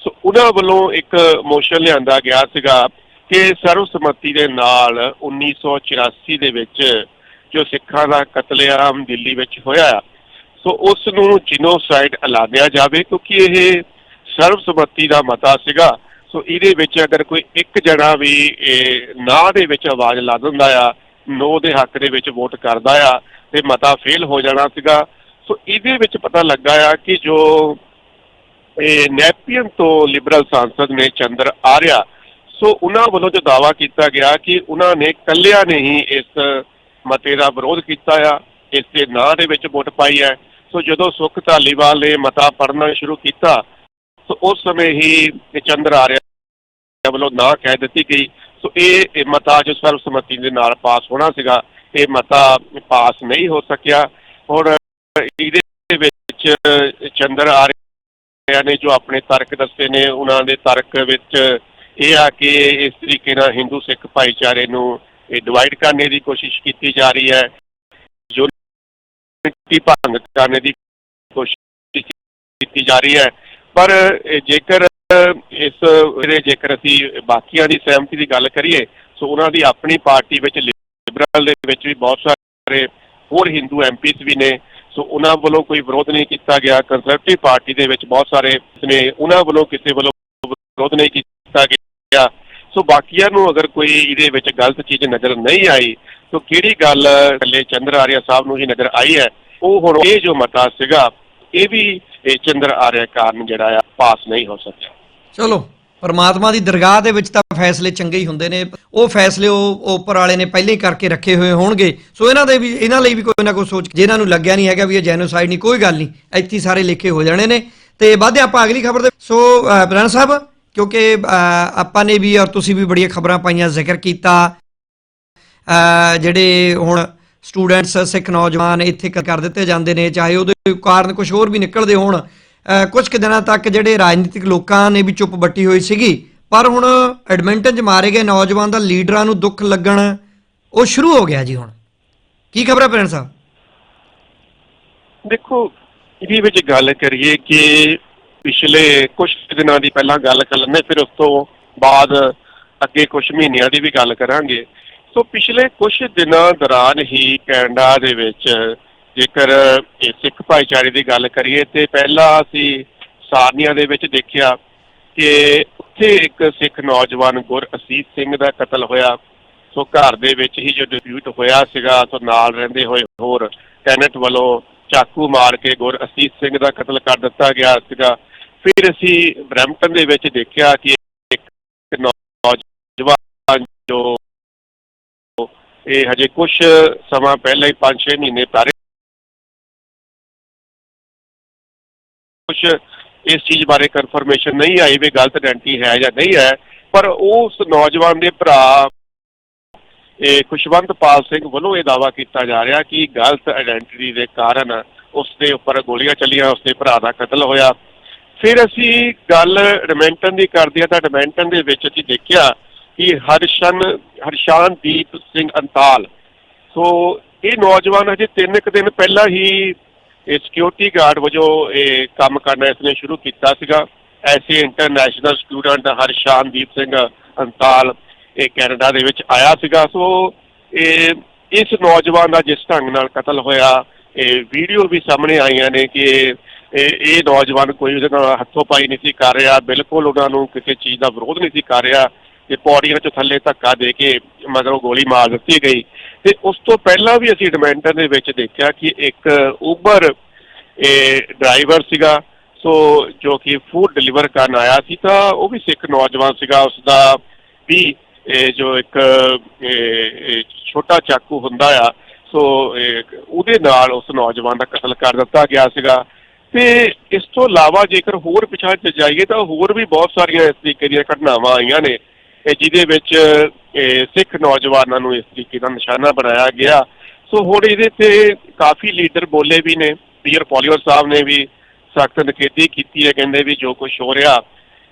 ਸੋ ਉਹਨਾਂ ਵੱਲੋਂ ਇੱਕ ਮੋਸ਼ਨ ਲਿਆਂਦਾ ਗਿਆ ਸੀਗਾ ਕਿ ਸਰਵਸੰਮਤੀ ਦੇ ਨਾਲ 1984 ਦੇ ਵਿੱਚ ਜੋ ਸਿੱਖਾਂ ਦਾ ਕਤਲੇਆਮ ਦਿੱਲੀ ਵਿੱਚ ਹੋਇਆ ਸੋ ਉਸ ਨੂੰ ਜਿਨੋਸਾਈਡ ਐਲਾਨਿਆ ਜਾਵੇ ਕਿਉਂਕਿ ਇਹ ਸਰਵਸੰਮਤੀ ਦਾ ਮਤਾ ਸੀਗਾ। ਸੋ ਇਹਦੇ ਵਿੱਚ ਅਗਰ ਕੋਈ ਇੱਕ ਜਣਾ ਵੀ ਇਹ ਨਾ ਦੇ ਵਿੱਚ ਆਵਾਜ਼ ਲਾ ਦਿੰਦਾ ਆ, ਨੋ ਦੇ ਹੱਕ ਦੇ ਵਿੱਚ ਵੋਟ ਕਰਦਾ ਆ ਤੇ ਮਤਾ ਫੇਲ ਹੋ ਜਾਣਾ ਸੀਗਾ। ਸੋ ਇਹਦੇ ਵਿੱਚ ਪਤਾ ਲੱਗਾ ਆ ਕਿ ਜੋ ਨੈਪੀਅਨ ਤੋਂ ਲਿਬਰਲ ਸਾਂਸਦ ਨੇ ਚੰਦਰ ਆਰਿਆ। ਸੋ ਉਹਨਾਂ ਵੱਲੋਂ ਜੋ ਦਾਵਾ ਕੀਤਾ ਗਿਆ ਕਿ ਉਹਨਾਂ ਨੇ ਕੱਲਿਆਂ ਨੇ ਹੀ ਇਸ ਮਤੇ ਦਾ ਵਿਰੋਧ ਕੀਤਾ ਆ, ਇਸ ਦੇ ਨਾਂ ਦੇ ਵਿੱਚ ਵੋਟ ਪਾਈ ਹੈ। ਸੋ ਜਦੋਂ ਸੁਖ ਧਾਲੀਵਾਲ ਨੇ ਮਤਾ ਪੜ੍ਹਨਾ ਸ਼ੁਰੂ ਕੀਤਾ, ਸੋ ਉਸ ਸਮੇਂ ਹੀ ਚੰਦਰ ਆਰਿਆ ਵੱਲੋਂ ਨਾ ਕਹਿ ਦਿੱਤੀ ਗਈ। ਸੋ ਇਹ ਮਤਾ ਜੋ ਸਰਵਸੰਮਤੀ ਦੇ ਨਾਲ ਪਾਸ ਹੋਣਾ ਸੀਗਾ। ਇਹ ਮਤਾ ਪਾਸ ਨਹੀਂ ਹੋ ਸਕਿਆ। ਔਰ ਇਹਦੇ ਵਿੱਚ ਚੰਦਰ ਆਰਿਆ ਨੇ ਜੋ ਆਪਣੇ ਤਰਕ ਦੱਸੇ ਨੇ, ਉਹਨਾਂ ਦੇ ਤਰਕ ਵਿੱਚ ਇਹ ਆ ਕਿ ਇਸ ਤਰੀਕੇ ਨਾਲ ਹਿੰਦੂ ਸਿੱਖ ਭਾਈਚਾਰੇ ਨੂੰ ਇਹ ਡਿਵਾਈਡ ਕਰਨੇ ਦੀ ਕੋਸ਼ਿਸ਼ ਕੀਤੀ ਜਾ ਰਹੀ ਹੈ। ਜੋ ਭੰਗ ਕਰਨ ਦੀ ਕੋਸ਼ਿਸ਼ ਕੀਤੀ ਜਾ ਰਹੀ ਹੈ। ਪਰ ਜੇਕਰ ਇਸ ਵੇਲੇ ਜੇਕਰ ਅਸੀਂ ਬਾਕੀਆਂ ਦੀ ਸਹਿਮਤੀ ਦੀ ਗੱਲ ਕਰੀਏ, ਸੋ ਉਹਨਾਂ ਦੀ ਆਪਣੀ ਪਾਰਟੀ ਵਿੱਚ ਲਿਬਰਲ ਦੇ ਵਿੱਚ ਵੀ ਬਹੁਤ ਸਾਰੇ ਹੋਰ ਹਿੰਦੂ ਐਮਪੀਸ ਵੀ ਨੇ। ਸੋ ਉਹਨਾਂ ਵੱਲੋਂ ਕੋਈ ਵਿਰੋਧ ਨਹੀਂ ਕੀਤਾ ਗਿਆ। ਕੰਜ਼ਰਵੇਟਿਵ ਪਾਰਟੀ ਦੇ ਵਿੱਚ ਬਹੁਤ ਸਾਰੇ ਨੇ ਉਹਨਾਂ ਵੱਲੋਂ ਕਿਸੇ ਵੱਲੋਂ ਵਿਰੋਧ ਨਹੀਂ ਕੀਤਾ ਗਿਆ। ਸੋ ਬਾਕੀਆਂ ਨੂੰ ਅਗਰ ਕੋਈ ਇਹਦੇ ਵਿੱਚ ਗਲਤ ਚੀਜ਼ ਨਜ਼ਰ ਨਹੀਂ ਆਈ, ਤਾਂ ਕਿਹੜੀ ਗੱਲ ਥੱਲੇ ਚੰਦਰ ਆਰਿਆ ਸਾਹਿਬ ਨੂੰ ਹੀ ਨਜ਼ਰ ਆਈ ਹੈ? ਉਹ ਹੁਣ ਇਹ ਜੋ ਮਤਾ ਸੀਗਾ, ਇਹ ਵੀ ਚੰਦਰ ਆਰਿਆ ਕਾਰਨ ਜਿਹੜਾ ਆ, ਪਾਸ ਨਹੀਂ ਹੋ ਸਕਿਆ। ਚਲੋ। ਪਰਮਾਤਮਾ ਦੀ ਦਰਗਾਹ ਦੇ ਵਿੱਚ ਤਾਂ ਫੈਸਲੇ ਚੰਗੇ ਹੀ ਹੁੰਦੇ ਨੇ। ਉਹ ਫੈਸਲੇ ਉਹ ਉੱਪਰ ਵਾਲੇ ਨੇ ਪਹਿਲਾਂ ਹੀ ਕਰਕੇ ਰੱਖੇ ਹੋਏ ਹੋਣਗੇ। ਸੋ ਇਹਨਾਂ ਦੇ ਵੀ ਇਹਨਾਂ ਲਈ ਵੀ ਕੋਈ ਨਾ ਕੋਈ ਸੋਚ ਜਿਹਨਾਂ ਨੂੰ ਲੱਗਿਆ ਨਹੀਂ ਹੈਗਾ ਵੀ ਇਹ ਜੈਨੋਸਾਈਡ ਨਹੀਂ ਕੋਈ ਗੱਲ ਨਹੀਂ। ਇੱਥੇ ਸਾਰੇ ਲਿਖੇ ਹੋ ਜਾਣੇ ਨੇ। ਤੇ ਵਾਧੇ ਆਪਾਂ ਅਗਲੀ ਖਬਰ ਦੇ ਸੋ ਅਹ, ਸਾਹਿਬ ਕਿਉਂਕਿ ਆਪਾਂ ਨੇ ਵੀ ਔਰ ਤੁਸੀਂ ਵੀ ਬੜੀਆਂ ਖਬਰਾਂ ਪਾਈਆਂ ਜ਼ਿਕਰ ਕੀਤਾ। ਜਿਹੜੇ ਹੁਣ ਸਟੂਡੈਂਟਸ ਸਿੱਖ ਨੌਜਵਾਨ ਇੱਥੇ ਕਰ ਦਿੱਤੇ ਜਾਂਦੇ ਨੇ ਚਾਹੇ ਉਹਦੇ ਕਾਰਨ ਕੁਝ ਹੋਰ ਵੀ ਨਿਕਲਦੇ ਹੋਣ। ਕੁਝ ਕੁ ਦਿਨਾਂ ਤੱਕ ਜਿਹੜੇ ਰਾਜਨੀਤਿਕ ਲੋਕਾਂ ਨੇ ਵੀ ਚੁੱਪ ਬੱਟੀ ਹੋਈ ਸੀਗੀ। ਪਰ ਹੁਣ ਐਡਮਿੰਟਨ 'ਚ ਮਾਰੇ ਗਏ ਨੌਜਵਾਨ ਦਾ ਲੀਡਰਾਂ ਨੂੰ ਦੁੱਖ ਲੱਗਣ, ਉਹ ਸ਼ੁਰੂ ਹੋ ਗਿਆ ਜੀ ਹੁਣ। ਕੀ ਖਬਰ ਹੈ ਪ੍ਰਿੰਸ ਸਾਹਿਬ? ਦੇਖੋ, ਇਹਦੇ ਵਿੱਚ ਗੱਲ ਕਰੀਏ ਕਿ ਪਿਛਲੇ ਕੁਝ ਦਿਨਾਂ ਦੀ ਪਹਿਲਾਂ ਗੱਲ ਕਰ ਲੈਂਦੇ ਫਿਰ ਉਸ ਤੋਂ ਬਾਅਦ ਅੱਗੇ ਕੁਝ ਮਹੀਨਿਆਂ ਦੀ ਵੀ ਗੱਲ ਕਰਾਂਗੇ। ਸੋ ਪਿਛਲੇ ਕੁਝ ਦਿਨਾਂ ਦੌਰਾਨ ਹੀ ਕੈਨੇਡਾ ਦੇ ਵਿੱਚ ਜੇਕਰ ਇਹ ਸਿੱਖ ਭਾਈਚਾਰੇ ਦੀ ਗੱਲ ਕਰੀਏ ਤੇ ਪਹਿਲਾਂ ਅਸੀਂ ਸਾਰਨੀਆਂ ਦੇ ਵਿੱਚ ਦੇਖਿਆ ਕਿ ਉੱਥੇ ਇੱਕ ਸਿੱਖ ਨੌਜਵਾਨ ਗੁਰ ਅਸੀਤ ਸਿੰਘ ਦਾ ਕਤਲ ਹੋਇਆ। ਸੋ ਘਰ ਦੇ ਵਿੱਚ ਹੀ ਜੋ ਡਿਸਪਿਊਟ ਹੋਇਆ ਸੀਗਾ, ਸੋ ਨਾਲ ਰਹਿੰਦੇ ਹੋਏ ਹੋਰ ਟੈਨਟ ਵੱਲੋਂ ਚਾਕੂ ਮਾਰ ਕੇ ਗੁਰ ਅਸੀਤ ਸਿੰਘ ਦਾ ਕਤਲ ਕਰ ਦਿੱਤਾ ਗਿਆ ਸੀਗਾ। ਫਿਰ ਅਸੀਂ ਬਰੈਂਪਟਨ ਦੇ ਵਿੱਚ ਦੇਖਿਆ ਕਿ ਇੱਕ ਨੌਜਵਾਨ ਜੋ ਇਹ ਹਜੇ ਕੁਝ ਸਮਾਂ ਪਹਿਲਾਂ ਹੀ 5-6 ਮਹੀਨੇ ਪਹਿਲੇ ਕੁਝ ਇਸ ਚੀਜ਼ ਬਾਰੇ ਕਨਫਰਮੇਸ਼ਨ ਨਹੀਂ ਆਈ ਵੀ ਗਲਤ ਆਇਡੈਂਟੀ ਹੈ ਜਾਂ ਨਹੀਂ ਹੈ, ਪਰ ਉਸ ਨੌਜਵਾਨ ਦੇ ਭਰਾ, ਇਹ ਖੁਸ਼ਵੰਤ ਪਾਲ ਸਿੰਘ ਵੱਲੋਂ ਇਹ ਦਾਵਾ ਕੀਤਾ ਜਾ ਰਿਹਾ ਕਿ ਗਲਤ ਆਇਡੈਂਟੀ ਦੇ ਕਾਰਨ ਉਸ ਦੇ ਉੱਪਰ ਗੋਲੀਆਂ ਚੱਲੀਆਂ ਉਸ ਦੇ ਭਰਾ ਦਾ ਕਤਲ ਹੋਇਆ। ਫਿਰ ਅਸੀਂ ਗੱਲ ਡਿਮੈਂਟਨ ਦੀ ਕਰਦੇ ਹਾਂ। ਤਾਂ ਡਿਮੈਂਟਨ ਦੇ ਵਿੱਚ ਅਸੀਂ ਦੇਖਿਆ ਕਿ ਹਰਸ਼ਨ, ਹਰਸ਼ਾਨਦੀਪ ਸਿੰਘ ਅੰਤਾਲ। ਸੋ ਇਹ ਨੌਜਵਾਨ ਹਜੇ ਤਿੰਨ ਕੁ ਦਿਨ ਪਹਿਲਾਂ ਹੀ ਇਹ ਸਿਕਿਉਰਿਟੀ ਗਾਰਡ ਵਜੋਂ ਇਹ ਕੰਮ ਕਰਨਾ ਇਸਨੇ ਸ਼ੁਰੂ ਕੀਤਾ ਸੀਗਾ। ਐਸੇ ਇੰਟਰਨੈਸ਼ਨਲ ਸਟੂਡੈਂਟ ਹਰਸ਼ਾਨਦੀਪ ਸਿੰਘ ਅੰਤਾਲ ਇਹ ਕੈਨੇਡਾ ਦੇ ਵਿੱਚ ਆਇਆ ਸੀਗਾ। ਸੋ ਇਹ ਇਸ ਨੌਜਵਾਨ ਦਾ ਜਿਸ ਢੰਗ ਨਾਲ ਕਤਲ ਹੋਇਆ, ਇਹ ਵੀਡੀਓ ਵੀ ਸਾਹਮਣੇ ਆਈਆਂ ਨੇ ਕਿ ਇਹ ਇਹ ਨੌਜਵਾਨ ਕੋਈ ਉਹਦੇ ਨਾਲ ਹੱਥੋਂ ਪਾਈ ਨਹੀਂ ਸੀ ਕਰ ਰਿਹਾ, ਬਿਲਕੁਲ ਉਹਨਾਂ ਨੂੰ ਕਿਸੇ ਚੀਜ਼ ਦਾ ਵਿਰੋਧ ਨਹੀਂ ਸੀ ਕਰ ਰਿਹਾ। ਤੇ ਪੌੜੀਆਂ 'ਚ ਥੱਲੇ ਧੱਕਾ ਦੇ ਕੇ ਮਗਰੋਂ ਗੋਲੀ ਮਾਰ ਦਿੱਤੀ ਗਈ। ਤੇ ਉਸ ਤੋਂ ਪਹਿਲਾਂ ਵੀ ਅਸੀਂ ਡਿਮੈਂਟਨ ਦੇ ਵਿੱਚ ਦੇਖਿਆ ਕਿ ਇੱਕ ਉਬਰ ਇਹ ਡਰਾਈਵਰ ਸੀਗਾ, ਸੋ ਜੋ ਕਿ ਫੂਡ ਡਿਲੀਵਰ ਕਰਨ ਆਇਆ ਸੀ, ਤਾਂ ਉਹ ਵੀ ਸਿੱਖ ਨੌਜਵਾਨ ਸੀਗਾ ਉਸ ਦਾ ਵੀ ਇਹ ਜੋ ਇੱਕ ਛੋਟਾ ਚਾਕੂ ਹੁੰਦਾ ਆ, ਸੋ ਉਹਦੇ ਨਾਲ ਉਸ ਨੌਜਵਾਨ ਦਾ ਕਤਲ ਕਰ ਦਿੱਤਾ ਗਿਆ ਸੀਗਾ। ਤੇ ਇਸ ਤੋਂ ਇਲਾਵਾ ਜੇਕਰ ਹੋਰ ਪਿਛਾਂ ਚ ਜਾਈਏ, ਤਾਂ ਹੋਰ ਵੀ ਬਹੁਤ ਸਾਰੀਆਂ ਇਸ ਤਰੀਕੇ ਦੀਆਂ ਘਟਨਾਵਾਂ ਆਈਆਂ ਨੇ। ਜਿਹਦੇ ਵਿੱਚ ਸਿੱਖ ਨੌਜਵਾਨਾਂ ਨੂੰ ਇਸ ਤਰੀਕੇ ਦਾ ਨਿਸ਼ਾਨਾ ਬਣਾਇਆ ਗਿਆ। ਸੋ ਹੁਣ ਇਹਦੇ ਤੇ ਕਾਫੀ ਲੀਡਰ ਬੋਲੇ ਵੀ ਨੇ। ਪੀਅਰ ਪੋਲੀਵਰ ਸਾਹਿਬ ਨੇ ਵੀ ਸਖਤ ਨਿਖੇਧੀ ਕੀਤੀ ਹੈ, ਕਹਿੰਦੇ ਵੀ ਜੋ ਕੁਝ ਹੋ ਰਿਹਾ,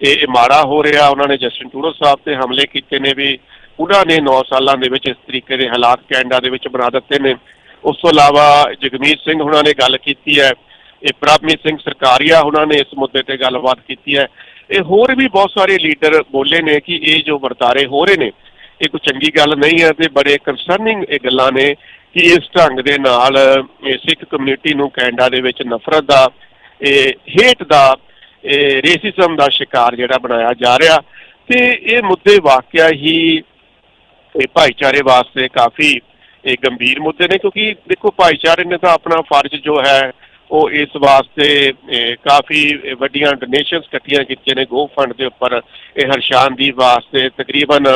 ਇਹ ਇਹ ਮਾੜਾ ਹੋ ਰਿਹਾ। ਉਹਨਾਂ ਨੇ ਜਸਟਿਨ ਟੂਡੋ ਸਾਹਿਬ ਤੇ ਹਮਲੇ ਕੀਤੇ ਨੇ ਵੀ। ਉਹਨਾਂ ਨੇ 9 ਸਾਲਾਂ ਦੇ ਵਿੱਚ ਇਸ ਤਰੀਕੇ ਦੇ ਹਾਲਾਤ ਕੈਨੇਡਾ ਦੇ ਵਿੱਚ ਬਣਾ ਦਿੱਤੇ ਨੇ। ਉਸ ਤੋਂ ਇਲਾਵਾ ਜਗਮੀਤ ਸਿੰਘ ਉਹਨਾਂ ਨੇ ਗੱਲ ਕੀਤੀ ਹੈ ਇਹ ਪ੍ਰਭਮੀਤ ਸਿੰਘ ਸਰਕਾਰੀਆ ਉਹਨਾਂ ਨੇ ਇਸ ਮੁੱਦੇ ਤੇ ਗੱਲਬਾਤ ਕੀਤੀ ਹੈ। ਇਹ ਹੋਰ ਵੀ ਬਹੁਤ ਸਾਰੇ ਲੀਡਰ ਬੋਲੇ ਨੇ ਕਿ ਇਹ ਜੋ ਵਰਤਾਰੇ ਹੋ ਰਹੇ ਨੇ, ਇਹ ਕੋਈ ਚੰਗੀ ਗੱਲ ਨਹੀਂ ਹੈ ਤੇ ਬੜੇ ਕੰਸਰਨਿੰਗ ਇਹ ਗੱਲਾਂ ਨੇ ਕਿ ਇਸ ਢੰਗ ਦੇ ਨਾਲ ਇਹ ਸਿੱਖ ਕਮਿਊਨਿਟੀ ਨੂੰ ਕੈਨੇਡਾ ਦੇ ਵਿੱਚ ਨਫ਼ਰਤ ਦਾ, ਇਹ ਹੇਟ ਦਾ, ਇਹ ਰੇਸਿਜ਼ਮ ਦਾ ਸ਼ਿਕਾਰ ਜਿਹੜਾ ਬਣਾਇਆ ਜਾ ਰਿਹਾ। ਤੇ ਇਹ ਮੁੱਦੇ ਵਾਕਿਆ ਹੀ ਇਹ ਭਾਈਚਾਰੇ ਵਾਸਤੇ ਕਾਫੀ ਇਹ ਗੰਭੀਰ ਮੁੱਦੇ ਨੇ ਕਿਉਂਕਿ ਦੇਖੋ ਭਾਈਚਾਰੇ ਨੇ ਤਾਂ ਆਪਣਾ ਫਰਜ਼ ਜੋ ਹੈ ਉਹ ਇਸ ਵਾਸਤੇ ਕਾਫੀ ਵੱਡੀਆਂ ਡੋਨੇਸ਼ਨਸ ਇਕੱਠੀਆਂ ਕੀਤੀਆਂ ਨੇ ਗੋ ਫੰਡ ਦੇ ਉੱਪਰ। ਇਹ ਹਰਸ਼ਾਨ ਦੀ ਵਾਸਤੇ ਤਕਰੀਬਨ,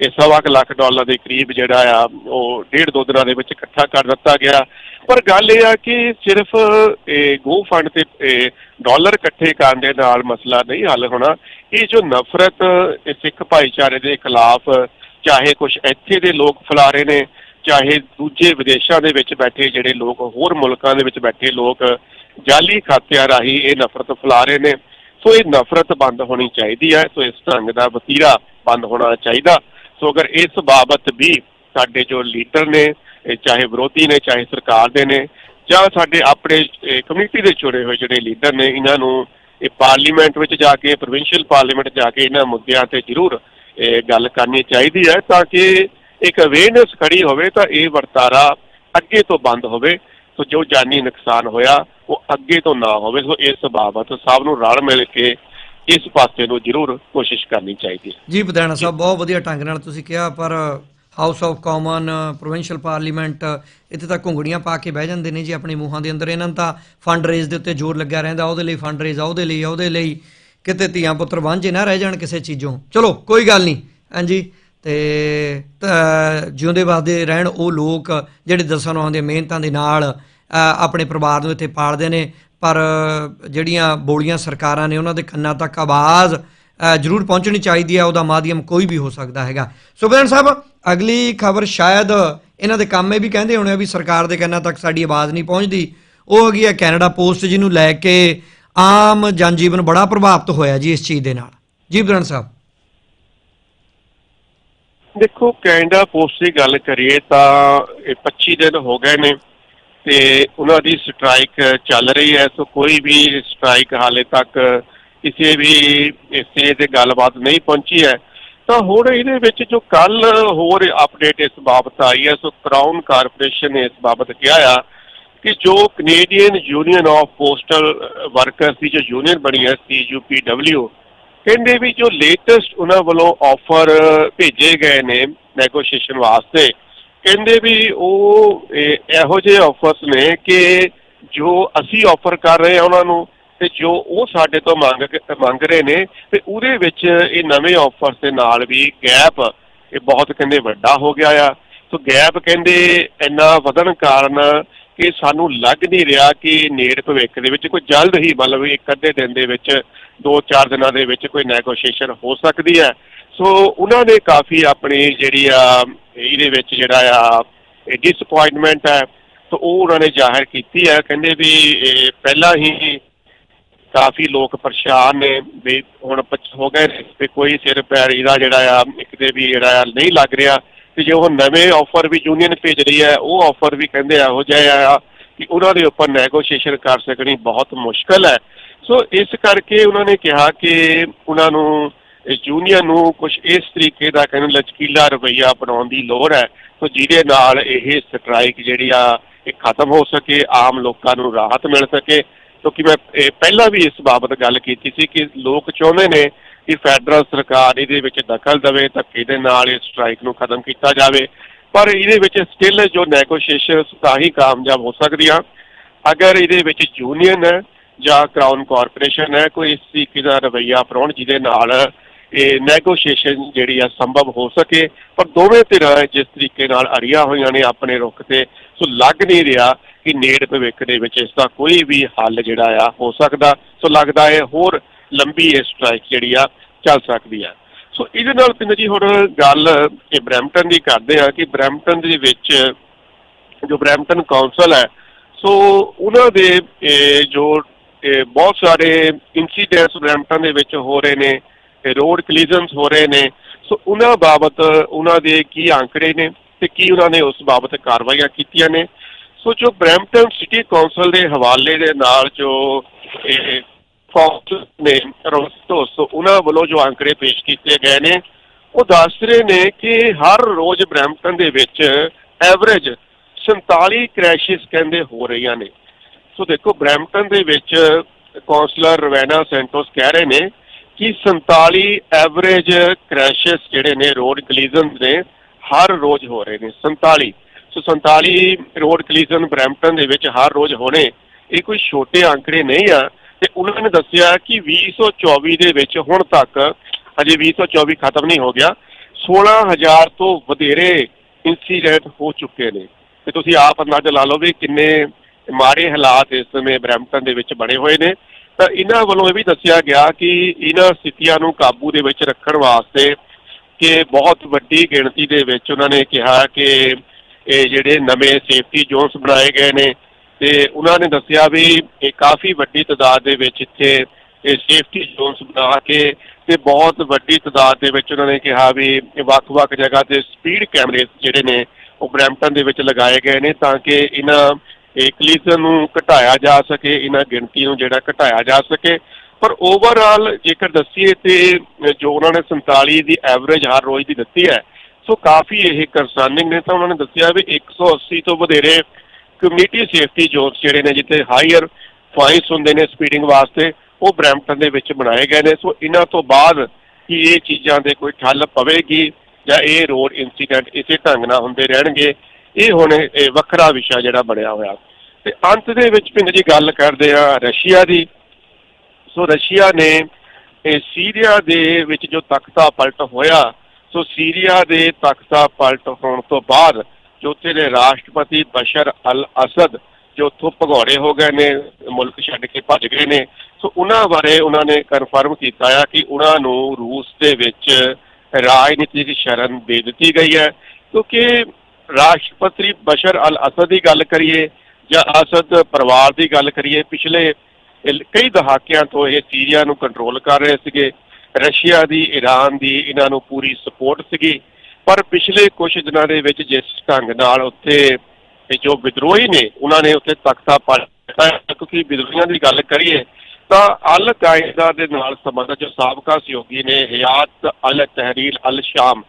ਇਹ ਸਵਾ ਕੁ ਲੱਖ ਡਾਲਰ ਦੇ ਕਰੀਬ ਜਿਹੜਾ ਆ, ਉਹ ਡੇਢ ਦੋ ਦਿਨਾਂ ਦੇ ਵਿੱਚ ਇਕੱਠਾ ਕਰ ਦਿੱਤਾ ਗਿਆ। ਪਰ ਗੱਲ ਇਹ ਆ ਕਿ ਸਿਰਫ ਇਹ ਗੋ ਫੰਡ ਤੇ ਇਹ ਡਾਲਰ ਇਕੱਠੇ ਕਰਨ ਦੇ ਨਾਲ ਮਸਲਾ ਨਹੀਂ ਹੱਲ ਹੋਣਾ। ਇਹ ਜੋ ਨਫ਼ਰਤ ਇਹ ਸਿੱਖ ਭਾਈਚਾਰੇ ਦੇ ਖਿਲਾਫ, ਚਾਹੇ ਕੁਝ ਇੱਥੇ ਦੇ ਲੋਕ ਫੈਲਾ ਰਹੇ ਨੇ ਚਾਹੇ ਦੂਜੇ ਵਿਦੇਸ਼ਾਂ ਦੇ ਵਿੱਚ ਬੈਠੇ ਜਿਹੜੇ ਲੋਕ, ਹੋਰ ਮੁਲਕਾਂ ਦੇ ਵਿੱਚ ਬੈਠੇ ਲੋਕ, ਜਾਲੀ ਖਾਤਿਆਂ ਰਾਹੀਂ ਇਹ ਨਫ਼ਰਤ ਫੈਲਾ ਰਹੇ ਨੇ। ਸੋ ਇਹ ਨਫ਼ਰਤ ਬੰਦ ਹੋਣੀ ਚਾਹੀਦੀ ਹੈ। ਸੋ ਇਸ ਢੰਗ ਦਾ ਵਤੀਰਾ ਬੰਦ ਹੋਣਾ ਚਾਹੀਦਾ। ਸੋ ਅਗਰ ਇਸ ਬਾਬਤ ਵੀ ਸਾਡੇ ਜੋ ਲੀਡਰ ਨੇ ਚਾਹੇ ਵਿਰੋਧੀ ਨੇ, ਚਾਹੇ ਸਰਕਾਰ ਦੇ ਨੇ, ਜਾਂ ਸਾਡੇ ਆਪਣੇ ਕਮਿਊਨਿਟੀ ਦੇ ਚੁਣੇ ਹੋਏ ਜਿਹੜੇ ਲੀਡਰ ਨੇ, ਇਹਨਾਂ ਨੂੰ ਇਹ ਪਾਰਲੀਮੈਂਟ ਵਿੱਚ ਜਾ ਕੇ, ਪ੍ਰੋਵਿੰਸ਼ੀਅਲ ਪਾਰਲੀਮੈਂਟ ਜਾ ਕੇ ਇਹਨਾਂ ਮੁੱਦਿਆਂ ਤੇ ਜ਼ਰੂਰ, ਇਹ ਗੱਲ ਕਰਨੀ ਚਾਹੀਦੀ ਹੈ ਤਾਂ ਕਿ ਇੱਕ ਅਵੇਅਰਨੈਸ ਖੜੀ ਹੋਵੇ ਤਾਂ ਇਹ ਵਰਤਾਰਾ ਅੱਗੇ ਤੋਂ ਬੰਦ ਹੋਵੇ, ਸੋ ਜੋ ਜਾਨੀ ਨੁਕਸਾਨ ਹੋਇਆ, ਉਹ ਅੱਗੇ ਤੋਂ ਨਾ ਹੋਵੇ, ਸੋ ਇਸ ਬਾਬਤ ਸਭ ਨੂੰ ਰਲ ਮਿਲ ਕੇ ਇਸ ਪਾਸੇ ਨੂੰ ਜ਼ਰੂਰ ਕੋਸ਼ਿਸ਼ ਕਰਨੀ ਚਾਹੀਦੀ ਹੈ। ਜੀ ਬਦਾਣਾ ਸਾਹਿਬ, ਬਹੁਤ ਵਧੀਆ ਢੰਗ ਨਾਲ ਤੁਸੀਂ ਕਿਹਾ, ਪਰ House of Common provincial parliament ਇੱਥੇ ਤਾਂ ਘੁੰਗੜੀਆਂ ਪਾ ਕੇ ਬਹਿ ਜਾਂਦੇ ਨੇ ਜੀ ਆਪਣੇ ਮੂੰਹਾਂ ਦੇ ਅੰਦਰ। ਇਹਨਾਂ ਤਾਂ ਫੰਡ ਰੇਜ਼ ਦੇ ਉੱਤੇ ਜ਼ੋਰ ਲੱਗਿਆ ਰਹਿੰਦਾ, ਉਹਦੇ ਲਈ ਫੰਡ ਰੇਜ਼ ਆ ਉਹਦੇ ਲਈ ਉਹਦੇ ਲਈ। ਕਿਤੇ ਧੀਆਂ ਪੁੱਤਰ ਵਾਂਝੇ ਨਾ ਰਹਿ ਜਾਣ ਕਿਸੇ ਚੀਜ਼ੋਂ। ਚਲੋ, ਕੋਈ ਗੱਲ ਨਹੀਂ। ਹਾਂਜੀ। ਤੇ ਜਿਉਂਦੇ ਵਾਸਦੇ ਰਹਿਣ ਉਹ ਲੋਕ ਜਿਹੜੇ ਦਸਾਂ ਨੌਂ ਦੇ ਮਿਹਨਤਾਂ ਦੇ ਨਾਲ ਆਪਣੇ ਪਰਿਵਾਰ ਨੂੰ ਇੱਥੇ ਪਾਲਦੇ ਨੇ, ਪਰ ਜਿਹੜੀਆਂ ਬੋਲੀਆਂ ਸਰਕਾਰਾਂ ਨੇ ਉਹਨਾਂ ਦੇ ਕੰਨਾਂ ਤੱਕ ਆਵਾਜ਼ ਜ਼ਰੂਰ ਪਹੁੰਚਣੀ ਚਾਹੀਦੀ ਹੈ, ਉਹਦਾ ਮਾਧਿਅਮ ਕੋਈ ਵੀ ਹੋ ਸਕਦਾ ਹੈਗਾ। ਸੁਬੇਨ ਸਾਹਿਬ, ਅਗਲੀ ਖਬਰ ਸ਼ਾਇਦ ਇਹਨਾਂ ਦੇ ਕੰਮ ਇਹ ਵੀ ਕਹਿੰਦੇ ਹੋਣੇ ਆ ਵੀ ਸਰਕਾਰ ਦੇ ਕੰਨਾਂ ਤੱਕ ਸਾਡੀ ਆਵਾਜ਼ ਨਹੀਂ ਪਹੁੰਚਦੀ। ਉਹ ਹੈਗੀ ਹੈ ਕੈਨੇਡਾ ਪੋਸਟ, ਜਿਹਨੂੰ ਲੈ ਕੇ ਆਮ ਜਨਜੀਵਨ ਬੜਾ ਪ੍ਰਭਾਵਿਤ ਹੋਇਆ ਜੀ ਇਸ ਚੀਜ਼ ਦੇ ਨਾਲ। ਜੀ ਬਦਨ ਸਾਹਿਬ। ਦੇਖੋ, ਕੈਨੇਡਾ ਪੋਸਟ ਦੀ ਗੱਲ ਕਰੀਏ ਤਾਂ ਇਹ 25 ਦਿਨ ਹੋ ਗਏ ਨੇ ਤੇ ਉਹਨਾਂ ਦੀ ਸਟ੍ਰਾਈਕ ਚੱਲ ਰਹੀ ਹੈ, ਸੋ ਕੋਈ ਵੀ ਸਟ੍ਰਾਈਕ ਹਾਲੇ ਤੱਕ ਕਿਸੇ ਵੀ ਇਸੇ ਤੇ ਗੱਲਬਾਤ ਨਹੀਂ ਪਹੁੰਚੀ ਹੈ। ਤਾਂ ਹੁਣ ਇਹਦੇ ਵਿੱਚ ਜੋ ਕੱਲ ਹੋਰ ਅਪਡੇਟ ਇਸ ਬਾਬਤ ਆਈ ਹੈ, ਸੋ ਕਰਾਊਨ ਕਾਰਪੋਰੇਸ਼ਨ ਨੇ ਇਸ ਬਾਬਤ ਕਿਹਾ ਆ ਕਿ ਜੋ Canadian union of postal workers ਦੀ ਜੋ ਯੂਨੀਅਨ ਬਣੀ ਹੈ CUPW ਕਹਿੰਦੇ ਵੀ ਜੋ ਲੇਟੈਸਟ ਉਹਨਾਂ ਵੱਲੋਂ ਆਫਰ ਭੇਜੇ ਗਏ ਨੇ ਨੈਗੋਸ਼ੀਏਸ਼ਨ ਵਾਸਤੇ, ਕਹਿੰਦੇ ਵੀ ਉਹ, ਇਹੋ ਜਿਹੇ ਆਫਰਸ ਨੇ ਕਿ ਜੋ ਅਸੀਂ ਆਫਰ ਕਰ ਰਹੇ ਹਾਂ ਉਹਨਾਂ ਨੂੰ ਤੇ ਜੋ ਉਹ ਸਾਡੇ ਤੋਂ ਮੰਗ ਮੰਗ ਰਹੇ ਨੇ ਤੇ ਉਹਦੇ ਵਿੱਚ ਇਹ ਨਵੇਂ ਆਫਰਸ ਦੇ ਨਾਲ ਵੀ ਗੈਪ ਇਹ ਬਹੁਤ ਕਹਿੰਦੇ ਵੱਡਾ ਹੋ ਗਿਆ ਆ। ਸੋ ਗੈਪ ਕਹਿੰਦੇ ਇੰਨਾ ਵਧਣ ਕਾਰਨ ਕਿ ਸਾਨੂੰ ਲੱਗ ਨਹੀਂ ਰਿਹਾ ਕਿ ਨੇੜ ਭਵਿੱਖ ਦੇ ਵਿੱਚ ਕੋਈ ਜਲਦ ਹੀ ਮਤਲਬ ਇੱਕ ਅੱਧੇ ਦਿਨ ਦੇ ਵਿੱਚ ਦੋ ਚਾਰ ਦਿਨਾਂ ਦੇ ਵਿੱਚ ਕੋਈ ਨੈਗੋਸ਼ੀਏਸ਼ਨ ਹੋ ਸਕਦੀ ਹੈ। ਸੋ ਉਹਨਾਂ ਨੇ ਕਾਫੀ ਆਪਣੀ ਜਿਹੜੀ ਆ, ਇਹਦੇ ਵਿੱਚ ਜਿਹੜਾ ਆ ਡਿਸਪਾਇੰਟਮੈਂਟ ਹੈ। ਸੋ ਉਹ ਉਹਨਾਂ ਨੇ ਜ਼ਾਹਿਰ ਕੀਤੀ ਹੈ। ਕਹਿੰਦੇ ਵੀ ਇਹ ਪਹਿਲਾਂ ਹੀ ਕਾਫੀ ਲੋਕ ਪਰੇਸ਼ਾਨ ਨੇ ਵੀ ਹੁਣ ਹੋ ਗਏ ਨੇ ਵੀ ਕੋਈ ਸਿਰ ਪੈਰ ਇਹਦਾ ਜਿਹੜਾ ਆ, ਇੱਕ ਵੀ ਜਿਹੜਾ ਆ ਨਹੀਂ ਲੱਗ ਰਿਹਾ। ਤੇ ਜੇ ਉਹ ਨਵੇਂ ਆਫਰ ਵੀ ਯੂਨੀਅਨ ਭੇਜ ਰਹੀ ਹੈ, ਉਹ ਆਫਰ ਵੀ ਕਹਿੰਦੇ ਇਹੋ ਜਿਹਾ ਆ ਕਿ ਉਹਨਾਂ ਦੇ ਉੱਪਰ ਨੈਗੋਸ਼ੀਏਸ਼ਨ ਕਰ ਸਕਣੀ ਬਹੁਤ ਮੁਸ਼ਕਲ ਹੈ। ਸੋ ਇਸ ਕਰਕੇ ਉਹਨਾਂ ਨੇ ਕਿਹਾ ਕਿ ਉਹਨਾਂ ਨੂੰ ਯੂਨੀਅਨ ਨੂੰ ਕੁਝ ਇਸ ਤਰੀਕੇ ਦਾ ਕਹਿੰਦੇ ਲਚਕੀਲਾ ਰਵੱਈਆ ਅਪਣਾਉਣ ਦੀ ਲੋੜ ਹੈ। ਸੋ ਜਿਹਦੇ ਨਾਲ ਇਹ ਸਟ੍ਰਾਈਕ ਜਿਹੜੀ ਆ, ਇਹ ਖਤਮ ਹੋ ਸਕੇ, ਆਮ ਲੋਕਾਂ ਨੂੰ ਰਾਹਤ ਮਿਲ ਸਕੇ। ਕਿਉਂਕਿ ਮੈਂ, ਇਹ ਪਹਿਲਾਂ ਵੀ ਇਸ ਬਾਬਤ ਗੱਲ ਕੀਤੀ ਸੀ ਕਿ ਲੋਕ ਚਾਹੁੰਦੇ ਨੇ ਕਿ ਫੈਡਰਲ ਸਰਕਾਰ ਇਹਦੇ ਵਿੱਚ ਦਖਲ ਦੇਵੇ ਧੱਕੇ ਦੇ ਨਾਲ ਇਸ ਸਟ੍ਰਾਈਕ ਨੂੰ ਖਤਮ ਕੀਤਾ ਜਾਵੇ। ਪਰ ਇਹਦੇ ਵਿੱਚ ਸਟਿਲ ਜੋ ਨੈਗੋਸ਼ੀਏਸ਼ਨ ਤਾਂ ਹੀ ਕਾਮਯਾਬ ਹੋ ਸਕਦੀਆਂ। ਅਗਰ ਇਹਦੇ ਵਿੱਚ ਯੂਨੀਅਨ ਜਾਂ ਕਰਾਊਨ ਕਾਰਪੋਰੇਸ਼ਨ ਹੈ ਕੋਈ ਇਸ ਤਰੀਕੇ ਦਾ ਰਵੱਈਆ ਅਪਣਾਉਣ ਜਿਹਦੇ ਨਾਲ ਇਹ ਨੈਗੋਸ਼ੀਏਸ਼ਨ ਜਿਹੜੀ ਆ ਸੰਭਵ ਹੋ ਸਕੇ। ਪਰ ਦੋਵੇਂ ਧਿਰਾਂ ਜਿਸ ਤਰੀਕੇ ਨਾਲ ਅੜੀਆਂ ਹੋਈਆਂ ਨੇ ਆਪਣੇ ਰੁੱਖ ਤੇ ਸੋ ਲੱਗ ਨਹੀਂ ਰਿਹਾ ਕਿ ਨੇੜ ਭਵਿੱਖ ਦੇ ਵਿੱਚ ਇਸ ਦਾ ਕੋਈ ਵੀ ਹੱਲ ਜਿਹੜਾ ਆ ਹੋ ਸਕਦਾ। ਸੋ ਲੱਗਦਾ ਹੈ ਹੋਰ ਲੰਬੀ ਇਹ ਸਟ੍ਰਾਈਕ ਜਿਹੜੀ ਆ ਚੱਲ ਸਕਦੀ ਆ। ਸੋ ਇਹਦੇ ਨਾਲ ਪਿੰਡ ਜੀ ਹੁਣ ਗੱਲ ਇਹ ਬਰੈਂਪਟਨ ਦੀ ਕਰਦੇ ਆ ਕਿ ਬਰੈਂਪਟਨ ਦੇ ਵਿੱਚ ਜੋ ਬਰੈਂਪਟਨ ਕਾਉਂਸਲ ਹੈ ਸੋ ਉਹਨਾਂ ਦੇ ਇਹ, ਜੋ ਇਹ, ਬਹੁਤ ਸਾਰੇ ਇਨਸੀਡੈਂਟਸ ਬਰੈਂਪਟਨ ਦੇ ਵਿੱਚ ਹੋ ਰਹੇ ਨੇ ਰੋਡ ਕਲੀਜ਼ਨਸ ਹੋ ਰਹੇ ਨੇ। ਸੋ ਉਹਨਾਂ ਬਾਬਤ ਉਹਨਾਂ ਦੇ ਕੀ ਅੰਕੜੇ ਨੇ ਤੇ ਕੀ ਉਹਨਾਂ ਨੇ ਉਸ ਬਾਬਤ ਕਾਰਵਾਈਆਂ ਕੀਤੀਆਂ ਨੇ। ਸੋ ਜੋ ਬਰੈਂਪਟਨ ਸਿਟੀ ਕਾਉਂਸਲ ਦੇ ਹਵਾਲੇ ਦੇ ਨਾਲ ਜੋ ਇਹ ਫੌਜ ਨੇ ਰੋਸਟੋਸ ਉਹਨਾਂ ਵੱਲੋਂ ਜੋ ਅੰਕੜੇ ਪੇਸ਼ ਕੀਤੇ ਗਏ ਨੇ ਉਹ ਦੱਸ ਰਹੇ ਨੇ ਕਿ ਹਰ ਰੋਜ਼ ਬਰੈਂਪਟਨ ਦੇ ਵਿੱਚ ਐਵਰੇਜ 47 ਕ੍ਰੈਸ਼ਿਸ ਕਹਿੰਦੇ ਹੋ ਰਹੀਆਂ ਨੇ। ਸੋ ਦੇਖੋ, ਬਰੈਂਪਟਨ ਦੇ ਵਿੱਚ ਕਾਉਂਸਲਰ ਰਵੈਨਾ ਸੈਂਟੋਸ ਕਹਿ ਰਹੇ ਨੇ ਕਿ 47 ਐਵਰੇਜ ਕ੍ਰੈਸ਼ਸ ਜਿਹੜੇ ਨੇ, ਰੋਡ ਕਲੀਜ਼ਨ ਨੇ ਹਰ ਰੋਜ਼ ਹੋ ਰਹੇ ਨੇ 47 ਸੋ 47 ਰੋਡ ਕਲੀਜ਼ਨ ਬਰੈਂਪਟਨ ਦੇ ਵਿੱਚ ਹਰ ਰੋਜ਼ ਹੋਣੇ, ਇਹ ਕੋਈ ਛੋਟੇ ਅੰਕੜੇ ਨਹੀਂ ਆ। ਤੇ ਉਹਨਾਂ ਨੇ ਦੱਸਿਆ ਕਿ 2024 ਦੇ ਵਿੱਚ ਹੁਣ ਤੱਕ, ਅਜੇ 2024 ਖਤਮ ਨਹੀਂ ਹੋ ਗਿਆ 16000 ਤੋਂ ਵਧੇਰੇ ਇਨਸੀਡੈਂਟ ਹੋ ਚੁੱਕੇ ਨੇ। ਤੇ ਤੁਸੀਂ ਆਪ ਅੰਦਾਜ਼ਾ ਲਾ ਲਓ ਵੀ ਕਿੰਨੇ ਮਾੜੇ ਹਾਲਾਤ ਇਸ ਸਮੇਂ ਬਰੈਂਪਟਨ ਦੇ ਵਿੱਚ ਬਣੇ ਹੋਏ ਨੇ। ਤਾਂ ਇਹਨਾਂ ਵੱਲੋਂ ਇਹ ਵੀ ਦੱਸਿਆ ਗਿਆ ਕਿ ਇਹਨਾਂ ਸਥਿਤੀਆਂ ਨੂੰ ਕਾਬੂ ਦੇ ਵਿੱਚ ਰੱਖਣ ਵਾਸਤੇ ਕਿ ਬਹੁਤ ਵੱਡੀ ਗਿਣਤੀ ਦੇ ਵਿੱਚ ਉਹਨਾਂ ਨੇ ਕਿਹਾ ਕਿ ਇਹ ਜਿਹੜੇ ਨਵੇਂ ਸੇਫਟੀ ਜ਼ੋਨਸ ਬਣਾਏ ਗਏ ਨੇ ਤੇ ਉਹਨਾਂ ਨੇ ਦੱਸਿਆ ਵੀ ਇਹ ਕਾਫੀ ਵੱਡੀ ਤਾਦਾਦ ਦੇ ਵਿੱਚ ਇੱਥੇ ਇਹ ਸੇਫਟੀ ਜ਼ੋਨਸ ਬਣਾ ਕੇ ਤੇ ਬਹੁਤ ਵੱਡੀ ਤਾਦਾਦ ਦੇ ਵਿੱਚ ਉਹਨਾਂ ਨੇ ਕਿਹਾ ਵੀ ਵੱਖ-ਵੱਖ ਜਗ੍ਹਾ ਤੇ ਸਪੀਡ ਕੈਮਰੇ ਜਿਹੜੇ ਨੇ ਉਹ ਬਰੈਂਪਟਨ ਦੇ ਵਿੱਚ ਲਗਾਏ ਗਏ ਨੇ ਤਾਂ ਕਿ ਇਹਨਾਂ ਇਹ ਨੂੰ ਘਟਾਇਆ ਜਾ ਸਕੇ, ਇਹਨਾਂ ਗਿਣਤੀ ਨੂੰ ਜਿਹੜਾ ਘਟਾਇਆ ਜਾ ਸਕੇ। ਪਰ ਓਵਰਆਲ ਜੇਕਰ ਦੱਸੀਏ ਤੇ, ਜੋ ਉਹਨਾਂ ਨੇ 47 ਦੀ ਐਵਰੇਜ ਹਰ ਰੋਜ਼ ਦੀ ਦਿੱਤੀ ਹੈ, ਸੋ ਕਾਫੀ ਇਹ ਕੰਸਰਨਿੰਗ ਨੇ। ਤਾਂ ਉਹਨਾਂ ਨੇ ਦੱਸਿਆ ਵੀ 180 ਤੋਂ ਵਧੇਰੇ ਕਮਿਊਨਿਟੀ ਸੇਫਟੀ ਜ਼ੋਨਸ ਜਿਹੜੇ ਨੇ, ਜਿੱਥੇ ਹਾਈਅਰ ਫਾਈਨਸ ਹੁੰਦੇ ਨੇ ਸਪੀਡਿੰਗ ਵਾਸਤੇ, ਉਹ ਬਰੈਂਪਟਨ ਦੇ ਵਿੱਚ ਬਣਾਏ ਗਏ ਨੇ। ਸੋ ਇਹਨਾਂ ਤੋਂ ਬਾਅਦ ਕਿ ਇਹ ਚੀਜ਼ਾਂ ਦੇ ਕੋਈ ਠੱਲ ਪਵੇਗੀ ਜਾਂ ਇਹ ਰੋਡ ਇਨਸੀਡੈਂਟ ਇਸੇ ਢੰਗ ਨਾਲ ਹੁੰਦੇ ਰਹਿਣਗੇ। ਇਹ ਹੁਣ ਇਹ ਵੱਖਰਾ ਵਿਸ਼ਾ ਜਿਹੜਾ ਬਣਿਆ ਹੋਇਆ। ਤੇ ਅੰਤ ਦੇ ਵਿੱਚ ਪਿੰਡ ਜੀ ਗੱਲ ਕਰਦੇ ਆ ਰਸ਼ੀਆ ਦੀ। ਸੋ ਰਸ਼ੀਆ ਨੇ ਇਹ ਸੀਰੀਆ ਦੇ ਵਿੱਚ ਜੋ ਤਖਤਾ ਪਲਟ ਹੋਇਆ, ਸੋ ਸੀਰੀਆ ਦੇ ਤਖਤਾ ਪਲਟ ਹੋਣ ਤੋਂ ਬਾਅਦ ਜੋ ਉੱਥੇ ਦੇ ਰਾਸ਼ਟਰਪਤੀ ਬਸ਼ਰ ਅਲ ਅਸਦ ਜੋ ਉੱਥੋਂ ਭਗੌੜੇ ਹੋ ਗਏ ਨੇ, ਮੁਲਕ ਛੱਡ ਕੇ ਭੱਜ ਗਏ ਨੇ। ਸੋ ਉਹਨਾਂ ਬਾਰੇ ਉਹਨਾਂ ਨੇ ਕਨਫਰਮ ਕੀਤਾ ਆ ਕਿ ਉਹਨਾਂ ਨੂੰ ਰੂਸ ਦੇ ਵਿੱਚ ਰਾਜਨੀਤਿਕ ਸ਼ਰਨ ਦੇ ਦਿੱਤੀ ਗਈ ਹੈ। ਕਿਉਂਕਿ ਰਾਸ਼ਟਰਪਤੀ ਬਸ਼ਰ ਅਲ ਅਸਦ ਦੀ ਗੱਲ ਕਰੀਏ ਜਾਂ ਅਸਦ ਪਰਿਵਾਰ ਦੀ ਗੱਲ ਕਰੀਏ, ਪਿਛਲੇ ਕਈ ਦਹਾਕਿਆਂ ਤੋਂ ਇਹ ਸੀਰੀਆ ਨੂੰ ਕੰਟਰੋਲ ਕਰ ਰਹੇ ਸੀਗੇ। ਰਸ਼ੀਆ ਦੀ ਈਰਾਨ ਦੀ ਇਹਨਾਂ ਨੂੰ ਪੂਰੀ ਸਪੋਰਟ ਸੀਗੀ। ਪਰ ਪਿਛਲੇ ਕੁਝ ਦਿਨਾਂ ਦੇ ਵਿੱਚ ਜਿਸ ਢੰਗ ਨਾਲ ਉੱਥੇ ਜੋ ਵਿਦਰੋਹੀ ਨੇ, ਉਹਨਾਂ ਨੇ ਉੱਥੇ ਤਖਤਾ ਪਲਟਾ ਕਿਉਂਕਿ ਵਿਦਰੋਹੀਆਂ ਦੀ ਗੱਲ ਕਰੀਏ, ਤਾਂ ਅਲ ਕਾਇਦਾ ਦੇ ਨਾਲ ਸੰਬੰਧਿਤ ਜੋ ਸਾਬਕਾ ਸਹਿਯੋਗੀ ਨੇ ਹਿਆਤ ਅਲ ਤਹਿਰੀਰ ਅਲ ਸ਼ਾਮ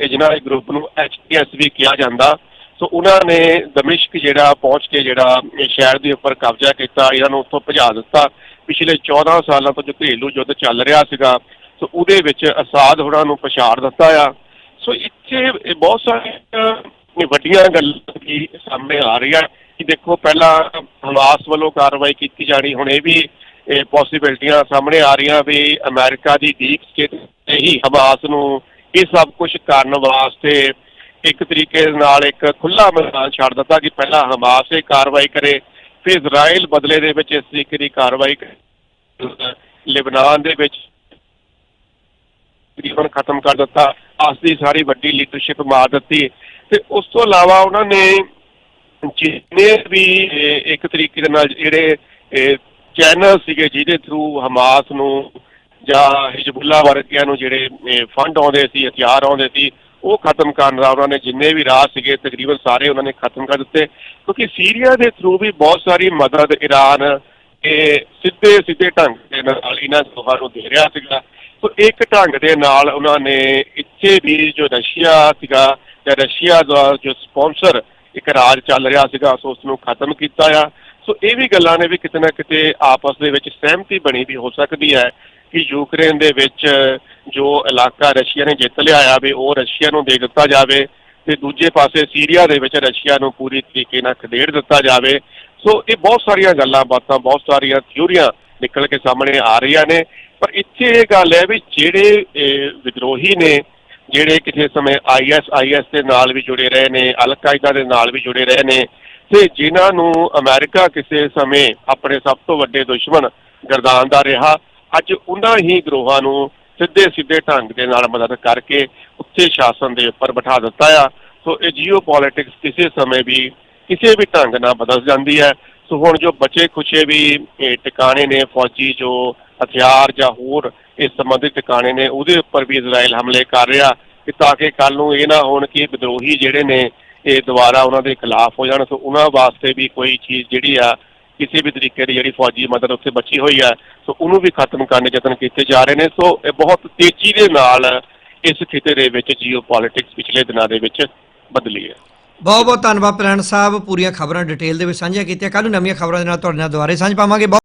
ਇਹ ਜਿਹਨਾਂ ਦੇ ਗਰੁੱਪ ਨੂੰ ਐਚਟੀਐਸ ਵੀ ਕਿਹਾ ਜਾਂਦਾ। ਸੋ ਉਹਨਾਂ ਨੇ ਦਮਿਸ਼ਕ ਜਿਹੜਾ ਪਹੁੰਚ ਕੇ ਜਿਹੜਾ ਸ਼ਹਿਰ ਦੇ ਉੱਪਰ ਕਬਜ਼ਾ ਕੀਤਾ, ਇਹਨਾਂ ਨੂੰ ਉੱਥੋਂ ਭਜਾ ਦਿੱਤਾ। ਪਿਛਲੇ 14 ਸਾਲਾਂ ਤੋਂ ਜੋ ਘਰੇਲੂ ਯੁੱਧ ਚੱਲ ਰਿਹਾ ਸੀਗਾ, ਸੋ ਉਹਦੇ ਵਿੱਚ ਅਸਾਦ ਹੋਣਾ ਨੂੰ ਪਛਾੜ ਦਿੱਤਾ ਆ। ਸੋ ਇੱਥੇ ਬਹੁਤ ਸਾਰੀਆਂ ਵੱਡੀਆਂ ਗੱਲਾਂ ਵੀ ਸਾਹਮਣੇ ਆ ਰਹੀਆਂ ਕਿ ਦੇਖੋ, ਪਹਿਲਾਂ ਹਮਾਸ ਵੱਲੋਂ ਕਾਰਵਾਈ ਕੀਤੀ ਜਾਣੀ, ਹੁਣ ਇਹ ਵੀ ਇਹ ਪੋਸਿਬਿਲਟੀਆਂ ਸਾਹਮਣੇ ਆ ਰਹੀਆਂ ਵੀ ਅਮਰੀਕਾ ਦੀ ਡੀਪ ਸਟੇਟ ਹੀ ਹਮਾਸ ਨੂੰ ਇਹ ਸਭ ਕੁਝ ਕਰਨ ਵਾਸਤੇ ਇੱਕ ਤਰੀਕੇ ਦੇ ਨਾਲ ਇੱਕ ਖੁੱਲਾ ਮੈਦਾਨ ਛੱਡ ਦਿੱਤਾ ਕਿ ਪਹਿਲਾਂ ਹਮਾਸ ਇਹ ਕਾਰਵਾਈ ਕਰੇ, ਫਿਰ ਇਜ਼ਰਾਈਲ ਬਦਲੇ ਦੇ ਵਿੱਚ ਇਸ ਤਰੀਕੇ ਦੀ ਕਾਰਵਾਈ ਕਰੇ। ਲਿਬਨਾਨ ਦੇ ਵਿੱਚ ਤਕਰੀਬਨ ਖਤਮ ਕਰ ਦਿੱਤਾ, ਆਸ ਦੀ ਸਾਰੀ ਵੱਡੀ ਲੀਡਰਸ਼ਿਪ ਮਾਰ ਦਿੱਤੀ। ਤੇ ਉਸ ਤੋਂ ਇਲਾਵਾ ਉਹਨਾਂ ਨੇ ਜਿੰਨੇ ਵੀ ਇੱਕ ਤਰੀਕੇ ਦੇ ਨਾਲ ਜਿਹੜੇ ਚੈਨਲ ਸੀਗੇ ਜਿਹਦੇ ਥਰੂ ਹਮਾਸ ਨੂੰ ਜਾਂ ਹਿਜਬੁੱਲਾ ਵਰਗਿਆਂ ਨੂੰ ਜਿਹੜੇ ਫੰਡ ਆਉਂਦੇ ਸੀ, ਹਥਿਆਰ ਆਉਂਦੇ ਸੀ, ਉਹ ਖਤਮ ਕਰਨ ਦਾ ਉਹਨਾਂ ਨੇ ਜਿੰਨੇ ਵੀ ਰਾਹ ਸੀਗੇ, ਤਕਰੀਬਨ ਸਾਰੇ ਉਹਨਾਂ ਨੇ ਖਤਮ ਕਰ ਦਿੱਤੇ। ਕਿਉਂਕਿ ਸੀਰੀਆ ਦੇ ਥਰੂ ਵੀ ਬਹੁਤ ਸਾਰੀ ਮਦਦ ਈਰਾਨ ਇਹ ਸਿੱਧੇ ਸਿੱਧੇ ਢੰਗ ਦੇ ਨਾਲ ਇਹਨਾਂ ਦੋਹਾਂ ਨੂੰ ਦੇ ਰਿਹਾ ਸੀਗਾ। ਸੋ ਇੱਕ ਢੰਗ ਦੇ ਨਾਲ ਉਹਨਾਂ ਨੇ ਇੱਥੇ ਵੀ ਜੋ ਰਸ਼ੀਆ ਸੀਗਾ, ਜਾਂ ਰਸ਼ੀਆ ਦਾ ਜੋ ਸਪਾਂਸਰ ਇੱਕ ਰਾਜ ਚੱਲ ਰਿਹਾ ਸੀਗਾ, ਸੋ ਉਸ ਨੂੰ ਖਤਮ ਕੀਤਾ ਆ। ਸੋ ਇਹ ਵੀ ਗੱਲਾਂ ਨੇ ਵੀ ਕਿਤੇ ਨਾ ਕਿਤੇ ਆਪਸ ਦੇ ਵਿੱਚ ਸਹਿਮਤੀ ਬਣੀ ਵੀ ਹੋ ਸਕਦੀ ਹੈ ਕਿ ਯੂਕਰੇਨ ਦੇ ਵਿੱਚ ਜੋ ਇਲਾਕਾ ਰਸ਼ੀਆ ਨੇ ਜਿੱਤ ਲਿਆ ਆ ਵੀ ਉਹ ਰਸ਼ੀਆ ਨੂੰ ਦੇ ਦਿੱਤਾ ਜਾਵੇ ਤੇ ਦੂਜੇ ਪਾਸੇ ਸੀਰੀਆ ਦੇ ਵਿੱਚ ਰਸ਼ੀਆ ਨੂੰ ਪੂਰੀ ਤਰੀਕੇ ਨਾਲ ਖਦੇੜ ਦਿੱਤਾ ਜਾਵੇ। ਸੋ ਇਹ ਬਹੁਤ ਸਾਰੀਆਂ ਗੱਲਾਂ ਬਾਤਾਂ, ਬਹੁਤ ਸਾਰੀਆਂ ਥਿਊਰੀਆਂ ਨਿਕਲ ਕੇ ਸਾਹਮਣੇ ਆ ਰਹੀਆਂ ਨੇ। ਪਰ ਇੱਥੇ ਇਹ ਗੱਲ ਹੈ ਵੀ ਜਿਹੜੇ ਵਿਦਰੋਹੀ ਨੇ, ਜਿਹੜੇ ਕਿਸੇ ਸਮੇਂ ਆਈਐਸ ਆਈਐਸ ਦੇ ਨਾਲ ਵੀ ਜੁੜੇ ਰਹੇ ਨੇ ਅਲ ਕਾਇਦਾ ਦੇ ਨਾਲ ਵੀ ਜੁੜੇ ਰਹੇ ਨੇ ਤੇ ਜਿਨ੍ਹਾਂ ਨੂੰ ਅਮਰੀਕਾ ਕਿਸੇ ਸਮੇਂ ਆਪਣੇ ਸਭ ਤੋਂ ਵੱਡੇ ਦੁਸ਼ਮਣ ਗਰਦਾਨ ਦਾ ਰਿਹਾ ਅੱਜ ਉਹਨਾਂ ਹੀ ਗਰੋਹਾਂ ਨੂੰ ਸਿੱਧੇ ਸਿੱਧੇ ਢੰਗ ਦੇ ਨਾਲ ਮਦਦ ਕਰਕੇ ਉੱਥੇ ਸ਼ਾਸਨ ਦੇ ਉੱਪਰ ਬਿਠਾ ਦਿੱਤਾ ਆ। ਸੋ ਇਹ ਜੀਓ ਪੋਲਿਟਿਕਸ ਕਿਸੇ ਸਮੇਂ ਵੀ ਕਿਸੇ ਵੀ ਢੰਗ ਨਾਲ ਬਦਲ ਜਾਂਦੀ ਹੈ। ਸੋ ਹੁਣ ਜੋ ਬਚੇ ਖੁਚੇ ਵੀ ਟਿਕਾਣੇ ਨੇ, ਫੌਜੀ ਜੋ ਹਥਿਆਰ ਜਾਂ ਹੋਰ ਇਸ ਸੰਬੰਧਿਤ ਟਿਕਾਣੇ ਨੇ, ਉਹਦੇ ਉੱਪਰ ਵੀ ਇਜ਼ਰਾਈਲ ਹਮਲੇ ਕਰ ਰਿਹਾ। ਕਿ ਤਾਂ ਕਿ ਕੱਲ ਨੂੰ ਇਹ ਨਾ ਹੋਣ ਕਿ ਵਿਦਰੋਹੀ ਜਿਹੜੇ ਨੇ, ਇਹ ਦੁਬਾਰਾ ਉਹਨਾਂ ਦੇ ਖਿਲਾਫ ਹੋ ਜਾਣ। ਸੋ ਉਹਨਾਂ ਵਾਸਤੇ ਵੀ ਕੋਈ ਚੀਜ਼ ਜਿਹੜੀ ਆ ਕਿਸੇ ਵੀ ਤਰੀਕੇ ਦੀ ਜਿਹੜੀ ਫੌਜੀ ਮਦਦ ਉੱਥੇ ਬਚੀ ਹੋਈ ਹੈ, ਸੋ ਉਹਨੂੰ ਵੀ ਖਤਮ ਕਰਨ ਦੇ ਯਤਨ ਕੀਤੇ ਜਾ ਰਹੇ ਨੇ। ਸੋ ਇਹ ਬਹੁਤ ਤੇਜ਼ੀ ਦੇ ਨਾਲ ਇਸ ਖਿੱਤੇ ਦੇ ਵਿੱਚ ਜੀਓਪੋਲਿਟਿਕਸ ਪਿਛਲੇ ਦਿਨਾਂ ਦੇ ਵਿੱਚ ਬਦਲੀ ਹੈ। ਬਹੁਤ ਬਹੁਤ ਧੰਨਵਾਦ ਪ੍ਰਣ ਸਾਹਿਬ। ਪੂਰੀਆਂ ਖਬਰਾਂ ਡਿਟੇਲ ਦੇ ਵਿੱਚ ਸਾਂਝੀਆਂ ਕੀਤੀਆਂ। ਕੱਲ ਨੂੰ ਨਵੀਆਂ ਖਬਰਾਂ ਦੇ ਨਾਲ ਤੁਹਾਡੇ ਨਾਲ ਦੁਬਾਰੇ ਸਾਂਝ ਪਾਵਾਂਗੇ। ਬਹੁਤ